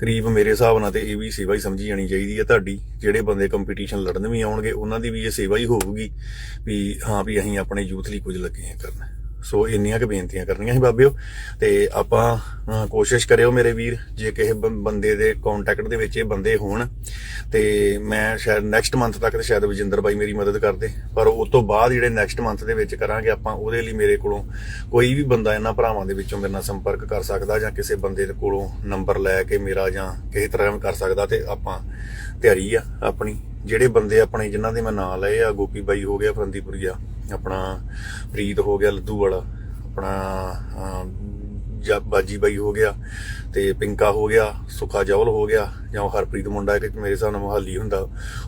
ਕਰੀਬ ਮੇਰੇ ਹਿਸਾਬ ਨਾਲ ਤੇ ਇਹ ਵੀ ਸੇਵਾ ਹੀ ਸਮਝੀ ਜਾਣੀ ਚਾਹੀਦੀ ਹੈ ਤੁਹਾਡੀ। ਜਿਹੜੇ ਬੰਦੇ ਕੰਪੀਟੀਸ਼ਨ ਲੜਨ ਵੀ ਆਉਣਗੇ, ਉਹਨਾਂ ਦੀ ਵੀ ਇਹ ਸੇਵਾ ਹੀ ਹੋਊਗੀ ਵੀ ਹਾਂ ਵੀ ਅਸੀਂ ਆਪਣੇ ਯੂਥ ਲਈ ਕੁਝ ਲੱਗੇ ਹਾਂ ਕਰਨ। ਸੋ ਇੰਨੀਆਂ ਕੁ ਬੇਨਤੀਆਂ ਕਰਨੀਆਂ ਸੀ ਬਾਬਿਓ, ਤੇ ਆਪਾਂ ਕੋਸ਼ਿਸ਼ ਕਰਿਓ ਮੇਰੇ ਵੀਰ, ਜੇ ਕਿਸੇ ਬੰਦੇ ਦੇ ਕੰਟੈਕਟ ਦੇ ਵਿੱਚ ਇਹ ਬੰਦੇ ਹੋਣ, ਤੇ ਮੈਂ ਸ਼ਾਇਦ ਨੈਕਸਟ ਮੰਥ ਤੱਕ ਤੇ ਸ਼ਾਇਦ ਵਿਜਿੰਦਰ ਬਾਈ ਮੇਰੀ ਮਦਦ ਕਰਦੇ ਪਰ ਉਸ ਤੋਂ ਬਾਅਦ ਜਿਹੜੇ ਨੈਕਸਟ ਮੰਥ ਦੇ ਵਿੱਚ ਕਰਾਂਗੇ ਆਪਾਂ, ਉਹਦੇ ਲਈ ਮੇਰੇ ਕੋਲੋਂ ਕੋਈ ਵੀ ਬੰਦਾ ਇਹਨਾਂ ਭਰਾਵਾਂ ਦੇ ਵਿੱਚੋਂ ਮੇਰੇ ਨਾਲ ਸੰਪਰਕ ਕਰ ਸਕਦਾ ਜਾਂ ਕਿਸੇ ਬੰਦੇ ਦੇ ਕੋਲੋਂ ਨੰਬਰ ਲੈ ਕੇ ਮੇਰਾ ਜਾਂ ਕਿਸੇ ਤਰ੍ਹਾਂ ਕਰ ਸਕਦਾ ਤੇ ਆਪਾਂ ਤਿਆਰੀ ਆ ਆਪਣੀ। ਜਿਹੜੇ ਬੰਦੇ ਆਪਣੇ ਜਿਨ੍ਹਾਂ ਦੇ ਮੈਂ ਨਾਂ ਲਏ ਆ, ਗੋਪੀ ਬਾਈ ਹੋ ਗਿਆ ਫਰੰਦੀਪੁਰੀਆ ਆਪਣਾ ਪ੍ਰੀਤ ਹੋ ਗਿਆ, ਲੱਦੂ ਵਾਲਾ, ਆਪਣਾ ਜਾਂ, ਬਾਜੀ ਬਾਈ ਹੋ ਗਿਆ ਤੇ ਪਿੰਕਾ ਹੋ ਗਿਆ, ਸੁਖਾ ਜਵਲ ਹੋ ਗਿਆ ਜਾਂ ਹਰਪ੍ਰੀਤ ਮੁੰਡਾ ਇੱਕ ਮੇਰੇ ਹਿਸਾਬ ਨਾਲ ਮੁਹਾਲੀ ਹੁੰਦਾ,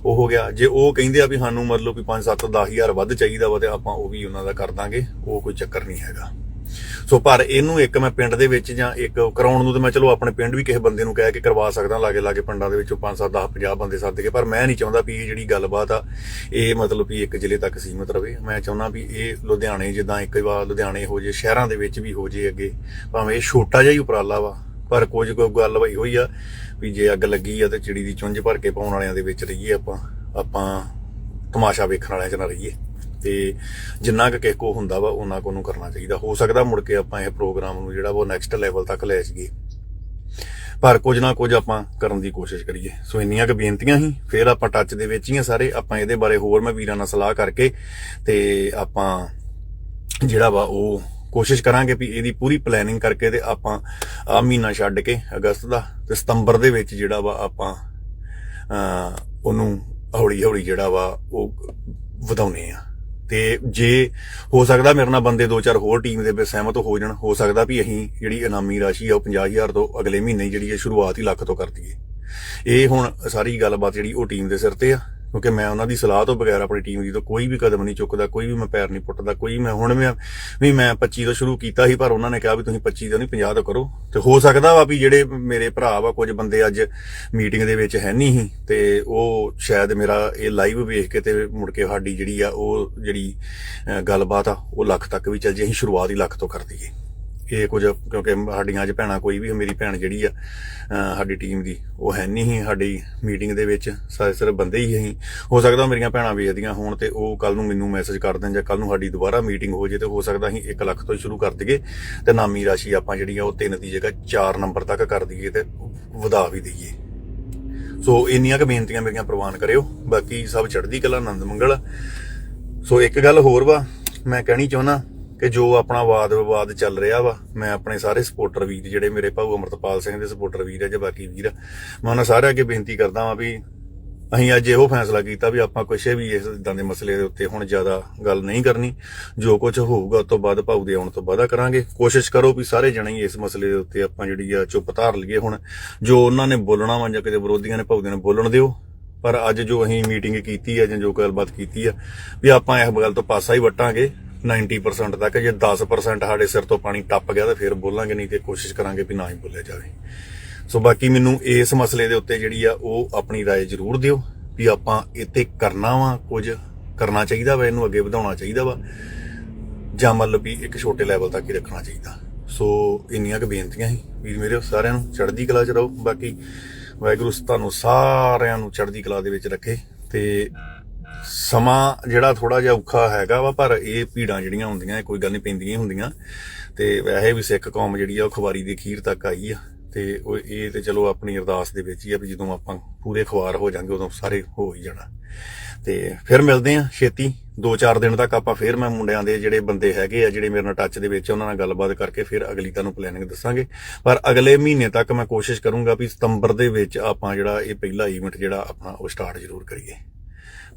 ਉਹ ਹੋ ਗਿਆ। ਜੇ ਉਹ ਕਹਿੰਦੇ ਆ ਵੀ ਸਾਨੂੰ ਮਤਲਬ ਵੀ 5 7 10000 ਵੱਧ ਚਾਹੀਦਾ ਵਾ ਤੇ ਆਪਾਂ ਉਹ ਵੀ ਉਹਨਾਂ ਦਾ ਕਰ ਦਾਂਗੇ, ਉਹ ਕੋਈ ਚੱਕਰ ਨਹੀਂ ਹੈਗਾ। ਸੋ ਪਰ ਇਹਨੂੰ ਇੱਕ ਮੈਂ ਪਿੰਡ ਦੇ ਵਿੱਚ ਜਾਂ ਇੱਕ ਕਰਾਉਣ ਨੂੰ ਤੇ ਮੈਂ ਚਲੋ ਆਪਣੇ ਪਿੰਡ ਵੀ ਕਿਸੇ ਬੰਦੇ ਨੂੰ ਕਹਿ ਕੇ ਕਰਵਾ ਸਕਦਾ ਲਾਗੇ ਲਾਗੇ ਪਿੰਡਾਂ ਦੇ ਵਿੱਚੋਂ 5 7 10 50 ਬੰਦੇ ਸੱਦ ਕੇ, ਪਰ ਮੈਂ ਨਹੀਂ ਚਾਹੁੰਦਾ ਵੀ ਇਹ ਜਿਹੜੀ ਗੱਲਬਾਤ ਆ, ਇਹ ਮਤਲਬ ਵੀ ਇੱਕ ਜ਼ਿਲ੍ਹੇ ਤੱਕ ਸੀਮਿਤ ਰਵੇ। ਮੈਂ ਚਾਹੁੰਦਾ ਵੀ ਇਹ ਲੁਧਿਆਣੇ ਜਿੱਦਾਂ ਇੱਕ ਵਾਰ ਲੁਧਿਆਣੇ ਹੋ ਜੇ, ਸ਼ਹਿਰਾਂ ਦੇ ਵਿੱਚ ਵੀ ਹੋ ਜੇ ਅੱਗੇ, ਭਾਵੇਂ ਇਹ ਛੋਟਾ ਜਿਹਾ ਹੀ ਉਪਰਾਲਾ ਵਾ, ਪਰ ਕੁਝ ਕੁ ਗੱਲ ਵਈ ਹੋਈ ਆ ਵੀ ਜੇ ਅੱਗ ਲੱਗੀ ਆ ਤੇ ਚਿੜੀ ਦੀ ਚੁੰਝ ਭਰ ਕੇ ਪਾਉਣ ਵਾਲਿਆਂ ਦੇ ਵਿੱਚ ਰਹੀਏ ਆਪਾਂ ਆਪਾਂ ਤਮਾਸ਼ਾ ਵੇਖਣ ਵਾਲਿਆਂ 'ਚ ਨਾ ਰਹੀਏ। ਤੇ ਜਿੰਨਾ ਕੁ ਕਿਸੇ ਕੋ ਹੁੰਦਾ ਵਾ, ਉਹਨਾਂ ਕੋ ਨੂੰ ਕਰਨਾ ਚਾਹੀਦਾ। ਹੋ ਸਕਦਾ ਮੁੜ ਕੇ ਆਪਾਂ ਇਹ ਪ੍ਰੋਗਰਾਮ ਨੂੰ ਜਿਹੜਾ ਵਾ ਉਹ ਨੈਕਸਟ ਲੈਵਲ ਤੱਕ ਲੈ ਜਾਈਏ। ਪਰ ਕੁਝ ਨਾ ਕੁਝ ਆਪਾਂ ਕਰਨ ਦੀ ਕੋਸ਼ਿਸ਼ ਕਰੀਏ। ਸੋ ਇੰਨੀਆਂ ਕੁ ਬੇਨਤੀਆਂ ਹੀ, ਫਿਰ ਆਪਾਂ ਟੱਚ ਦੇ ਵਿੱਚ ਹੀ ਆ ਸਾਰੇ। ਆਪਾਂ ਇਹਦੇ ਬਾਰੇ ਹੋਰ ਮੈਂ ਵੀਰਾਂ ਨਾਲ ਸਲਾਹ ਕਰਕੇ ਤੇ ਆਪਾਂ ਜਿਹੜਾ ਵਾ ਉਹ ਕੋਸ਼ਿਸ਼ ਕਰਾਂਗੇ ਵੀ ਇਹਦੀ ਪੂਰੀ ਪਲੈਨਿੰਗ ਕਰਕੇ ਤੇ ਆਪਾਂ ਆ ਮਹੀਨਾ ਛੱਡ ਕੇ ਅਗਸਤ ਦਾ ਤੇ ਸਤੰਬਰ ਦੇ ਵਿੱਚ ਜਿਹੜਾ ਵਾ ਆਪਾਂ ਉਹਨੂੰ ਹੌਲੀ ਹੌਲੀ ਜਿਹੜਾ ਵਾ ਉਹ ਵਧਾਉਨੇ ਆ। ਤੇ ਜੇ ਹੋ ਸਕਦਾ ਮੇਰੇ ਨਾਲ ਬੰਦੇ ਦੋ ਚਾਰ ਹੋਰ ਟੀਮ ਦੇ ਵਿੱਚ ਸਹਿਮਤ ਹੋ ਜਾਣ, ਹੋ ਸਕਦਾ ਵੀ ਅਸੀਂ ਜਿਹੜੀ ਇਨਾਮੀ ਰਾਸ਼ੀ ਆ ਉਹ 50000 ਤੋਂ ਅਗਲੇ ਮਹੀਨੇ ਜਿਹੜੀ ਹੈ ਸ਼ੁਰੂਆਤ ਹੀ ਲੱਖ ਤੋਂ ਕਰ ਦਈਏ। ਇਹ ਹੁਣ ਸਾਰੀ ਗੱਲਬਾਤ ਜਿਹੜੀ ਉਹ ਟੀਮ ਦੇ ਸਿਰ ਤੇ ਆ। ਕਿਉਂਕਿ ਮੈਂ ਉਹਨਾਂ ਦੀ ਸਲਾਹ ਤੋਂ ਬਗੈਰ ਆਪਣੀ ਟੀਮ ਦੀ ਤੋਂ ਕੋਈ ਵੀ ਕਦਮ ਨਹੀਂ ਚੁੱਕਦਾ, ਕੋਈ ਵੀ ਮੈਂ ਪੈਰ ਨਹੀਂ ਪੁੱਟਦਾ, ਕੋਈ ਮੈਂ ਹੁਣ ਮੈਂ, ਵੀ ਮੈਂ 25 ਤੋਂ ਸ਼ੁਰੂ ਕੀਤਾ ਸੀ, ਪਰ ਉਹਨਾਂ ਨੇ ਕਿਹਾ ਵੀ ਤੁਸੀਂ 25 ਤੋਂ ਨਹੀਂ 50 ਤੋਂ ਕਰੋ। ਤੇ ਹੋ ਸਕਦਾ ਵਾ ਵੀ ਜਿਹੜੇ ਮੇਰੇ ਭਰਾ ਵਾ, ਕੁਝ ਬੰਦੇ ਅੱਜ ਮੀਟਿੰਗ ਦੇ ਵਿੱਚ ਹੈ ਨਹੀਂ ਸੀ, ਤੇ ਉਹ ਸ਼ਾਇਦ ਮੇਰਾ ਇਹ ਲਾਈਵ ਵੇਖ ਕੇ ਤੇ ਮੁੜ ਕੇ ਸਾਡੀ ਜਿਹੜੀ ਆ, ਉਹ ਜਿਹੜੀ ਗੱਲਬਾਤ ਆ, ਉਹ ਲੱਖ ਤੱਕ ਵੀ ਚੱਲ ਜੇ, ਅਸੀਂ ਸ਼ੁਰੂਆਤ ਹੀ ਲੱਖ ਤੋਂ ਕਰ ਦਈਏ। ਇਹ ਕੁਝ, ਕਿਉਂਕਿ ਸਾਡੀਆਂ ਅੱਜ ਭੈਣਾਂ ਕੋਈ ਵੀ ਮੇਰੀ ਭੈਣ ਜਿਹੜੀ ਆ ਸਾਡੀ ਟੀਮ ਦੀ, ਉਹ ਹੈ ਨਹੀਂ ਸੀ ਸਾਡੀ ਮੀਟਿੰਗ ਦੇ ਵਿੱਚ, ਸਾਰੇ ਸਿਰਫ ਬੰਦੇ ਹੀ ਅਸੀਂ। ਹੋ ਸਕਦਾ ਮੇਰੀਆਂ ਭੈਣਾਂ ਵੇਖਦੀਆਂ ਹੋਣ ਤੇ ਉਹ ਕੱਲ ਨੂੰ ਮੈਨੂੰ ਮੈਸੇਜ ਕਰ ਦੇਣ ਜਾਂ ਕੱਲ ਨੂੰ ਸਾਡੀ ਦੁਬਾਰਾ ਮੀਟਿੰਗ ਹੋ ਜੇ ਤੇ ਹੋ ਸਕਦਾ ਅਸੀਂ 1 ਲੱਖ ਤੋਂ ਹੀ ਸ਼ੁਰੂ ਕਰ ਦਈਏ ਤੇ ਨਾਮੀ ਰਾਸ਼ੀ ਆਪਾਂ ਜਿਹੜੀ ਆ, ਉਹ 3 ਦੀ ਜਗ੍ਹਾ 4 ਨੰਬਰ ਤੱਕ ਕਰ ਦਈਏ ਤੇ ਵਧਾ ਵੀ ਦਈਏ। ਸੋ ਇੰਨੀਆਂ ਕੁ ਬੇਨਤੀਆਂ ਮੇਰੀਆਂ ਪ੍ਰਵਾਨ ਕਰਿਓ, ਬਾਕੀ ਸਭ ਚੜ੍ਹਦੀ ਕਲਾ, ਆਨੰਦ ਮੰਗਲ ਸੋ ਇੱਕ ਗੱਲ ਹੋਰ ਵਾ, ਮੈਂ ਕਹਿਣੀ ਚਾਹੁੰਦਾ ਕਿ ਜੋ ਆਪਣਾ ਵਾਦ ਵਿਵਾਦ ਚੱਲ ਰਿਹਾ ਵਾ ਮੈਂ ਆਪਣੇ ਸਾਰੇ ਸਪੋਰਟਰ ਵੀਰ ਜਿਹੜੇ ਮੇਰੇ ਭਾਊ ਅਮਰਤਪਾਲ ਸਿੰਘ ਦੇ ਸਪੋਰਟਰ ਵੀਰ ਆ ਜਾਂ ਬਾਕੀ ਵੀਰ ਆ, ਮੈਂ ਉਹਨਾਂ ਸਾਰਿਆਂ ਅੱਗੇ ਬੇਨਤੀ ਕਰਦਾ ਵਾਂ ਵੀ ਅਸੀਂ ਅੱਜ ਇਹੋ ਫੈਸਲਾ ਕੀਤਾ ਵੀ ਆਪਾਂ ਕੁਛ ਵੀ ਇਸ ਇਦਾਂ ਦੇ ਮਸਲੇ ਦੇ ਉੱਤੇ ਹੁਣ ਜ਼ਿਆਦਾ ਗੱਲ ਨਹੀਂ ਕਰਨੀ ਜੋ ਕੁਝ ਹੋਊਗਾ ਉਸ ਤੋਂ ਬਾਅਦ ਭਾਊ ਦੇ ਆਉਣ ਤੋਂ ਬਾਅਦ ਕਰਾਂਗੇ। ਕੋਸ਼ਿਸ਼ ਕਰੋ ਵੀ ਸਾਰੇ ਜਣੇ ਹੀ ਇਸ ਮਸਲੇ ਦੇ ਉੱਤੇ ਆਪਾਂ ਜਿਹੜੀ ਆ ਚੁੱਪ ਧਾਰ ਲਈਏ ਹੁਣ ਜੋ ਉਹਨਾਂ ਨੇ ਬੋਲਣਾ ਵਾ ਜਾਂ ਕਿਤੇ ਵਿਰੋਧੀਆਂ ਨੇ ਭਾਊ ਦੇ ਨੇ ਬੋਲਣ ਦਿਓ ਪਰ ਅੱਜ ਜੋ ਅਸੀਂ ਮੀਟਿੰਗ ਕੀਤੀ ਆ ਜਾਂ ਜੋ ਗੱਲਬਾਤ ਕੀਤੀ ਆ ਵੀ ਆਪਾਂ ਇਸ ਗੱਲ ਤੋਂ ਪਾਸਾ ਹੀ ਵਟਾਂਗੇ। 90% ਤੱਕ ਜੇ 10% ਸਾਡੇ ਸਿਰ ਤੋਂ ਪਾਣੀ ਟੱਪ ਗਿਆ ਤਾਂ ਫਿਰ ਬੋਲਾਂਗੇ ਨਹੀਂ ਤੇ ਕੋਸ਼ਿਸ਼ ਕਰਾਂਗੇ ਵੀ ਨਾ ਹੀ ਬੋਲਿਆ ਜਾਵੇ ਸੋ ਬਾਕੀ ਮੈਨੂੰ ਇਸ ਮਸਲੇ ਦੇ ਉੱਤੇ ਜਿਹੜੀ ਆ ਉਹ ਆਪਣੀ رائے ਜ਼ਰੂਰ ਦਿਓ ਵੀ ਆਪਾਂ ਇੱਥੇ ਕਰਨਾ ਵਾ ਕੁਝ ਕਰਨਾ ਚਾਹੀਦਾ ਵਾ ਇਹਨੂੰ ਅੱਗੇ ਵਧਾਉਣਾ ਚਾਹੀਦਾ ਵਾ ਜਾਂ ਮਤਲਬ ਵੀ ਇੱਕ ਛੋਟੇ ਲੈਵਲ ਤੱਕ ਹੀ ਰੱਖਣਾ ਚਾਹੀਦਾ ਸੋ ਇੰਨੀਆਂ ਕੁ ਬੇਨਤੀਆਂ ਸੀ ਵੀਰ ਮੇਰੇ ਸਾਰਿਆਂ ਨੂੰ ਚੜ੍ਹਦੀ ਕਲਾ ਚ ਰਹੋ ਬਾਕੀ ਵਾਹਿਗੁਰੂ ਤੁਹਾਨੂੰ ਸਾਰਿਆਂ ਨੂੰ ਚੜ੍ਹਦੀ ਕਲਾ ਦੇ ਵਿੱਚ ਰੱਖੇ ਤੇ ਸਮਾਂ ਜਿਹੜਾ ਥੋੜਾ ਜਿਹਾ ਔਖਾ ਹੈਗਾ ਵਾ, ਪਰ ਇਹ ਭੀੜਾਂ ਜਿਹੜੀਆਂ ਹੁੰਦੀਆਂ, ਇਹ ਕੋਈ ਗੱਲ ਨਹੀਂ ਪੈਂਦੀਆਂ ਹੀ ਹੁੰਦੀਆਂ। ਤੇ ਵੈਸੇ ਵੀ ਸਿੱਖ ਕੌਮ ਜਿਹੜੀ ਆ, ਉਹ ਖਵਾਰੀ ਦੀ ਖੀਰ ਤੱਕ ਆਈ ਆ। ਤੇ ਉਹ ਇਹ ਤੇ ਚਲੋ ਆਪਣੀ ਅਰਦਾਸ ਦੇ ਵਿੱਚ ਹੀ ਆ ਵੀ ਜਦੋਂ ਆਪਾਂ ਪੂਰੇ ਖਵਾਰ ਹੋ ਜਾਾਂਗੇ, ਉਦੋਂ ਸਾਰੇ ਹੋ ਹੀ ਜਾਣਾ। ਤੇ ਫਿਰ ਮਿਲਦੇ ਆ ਛੇਤੀ 2-4 ਦਿਨ ਤੱਕ ਆਪਾਂ ਫਿਰ ਮੈਂ ਮੁੰਡਿਆਂ ਦੇ ਜਿਹੜੇ ਬੰਦੇ ਹੈਗੇ ਆ, ਜਿਹੜੇ ਮੇਰੇ ਨਾਲ ਟੱਚ ਦੇ ਵਿੱਚ ਉਹਨਾਂ ਨਾਲ ਗੱਲਬਾਤ ਕਰਕੇ ਫਿਰ ਅਗਲੀ ਤੁਹਾਨੂੰ ਪਲੈਨਿੰਗ ਦੱਸਾਂਗੇ। ਪਰ ਅਗਲੇ ਮਹੀਨੇ ਤੱਕ ਮੈਂ ਕੋਸ਼ਿਸ਼ ਕਰੂੰਗਾ ਵੀ ਸਤੰਬਰ ਦੇ ਵਿੱਚ ਆਪਾਂ ਜਿਹੜਾ ਇਹ ਪਹਿਲਾ ਇਵੈਂਟ ਜਿਹੜਾ ਆਪਣਾ, ਉਹ ਸਟਾਰਟ ਜ਼ਰੂਰ ਕਰੀਏ।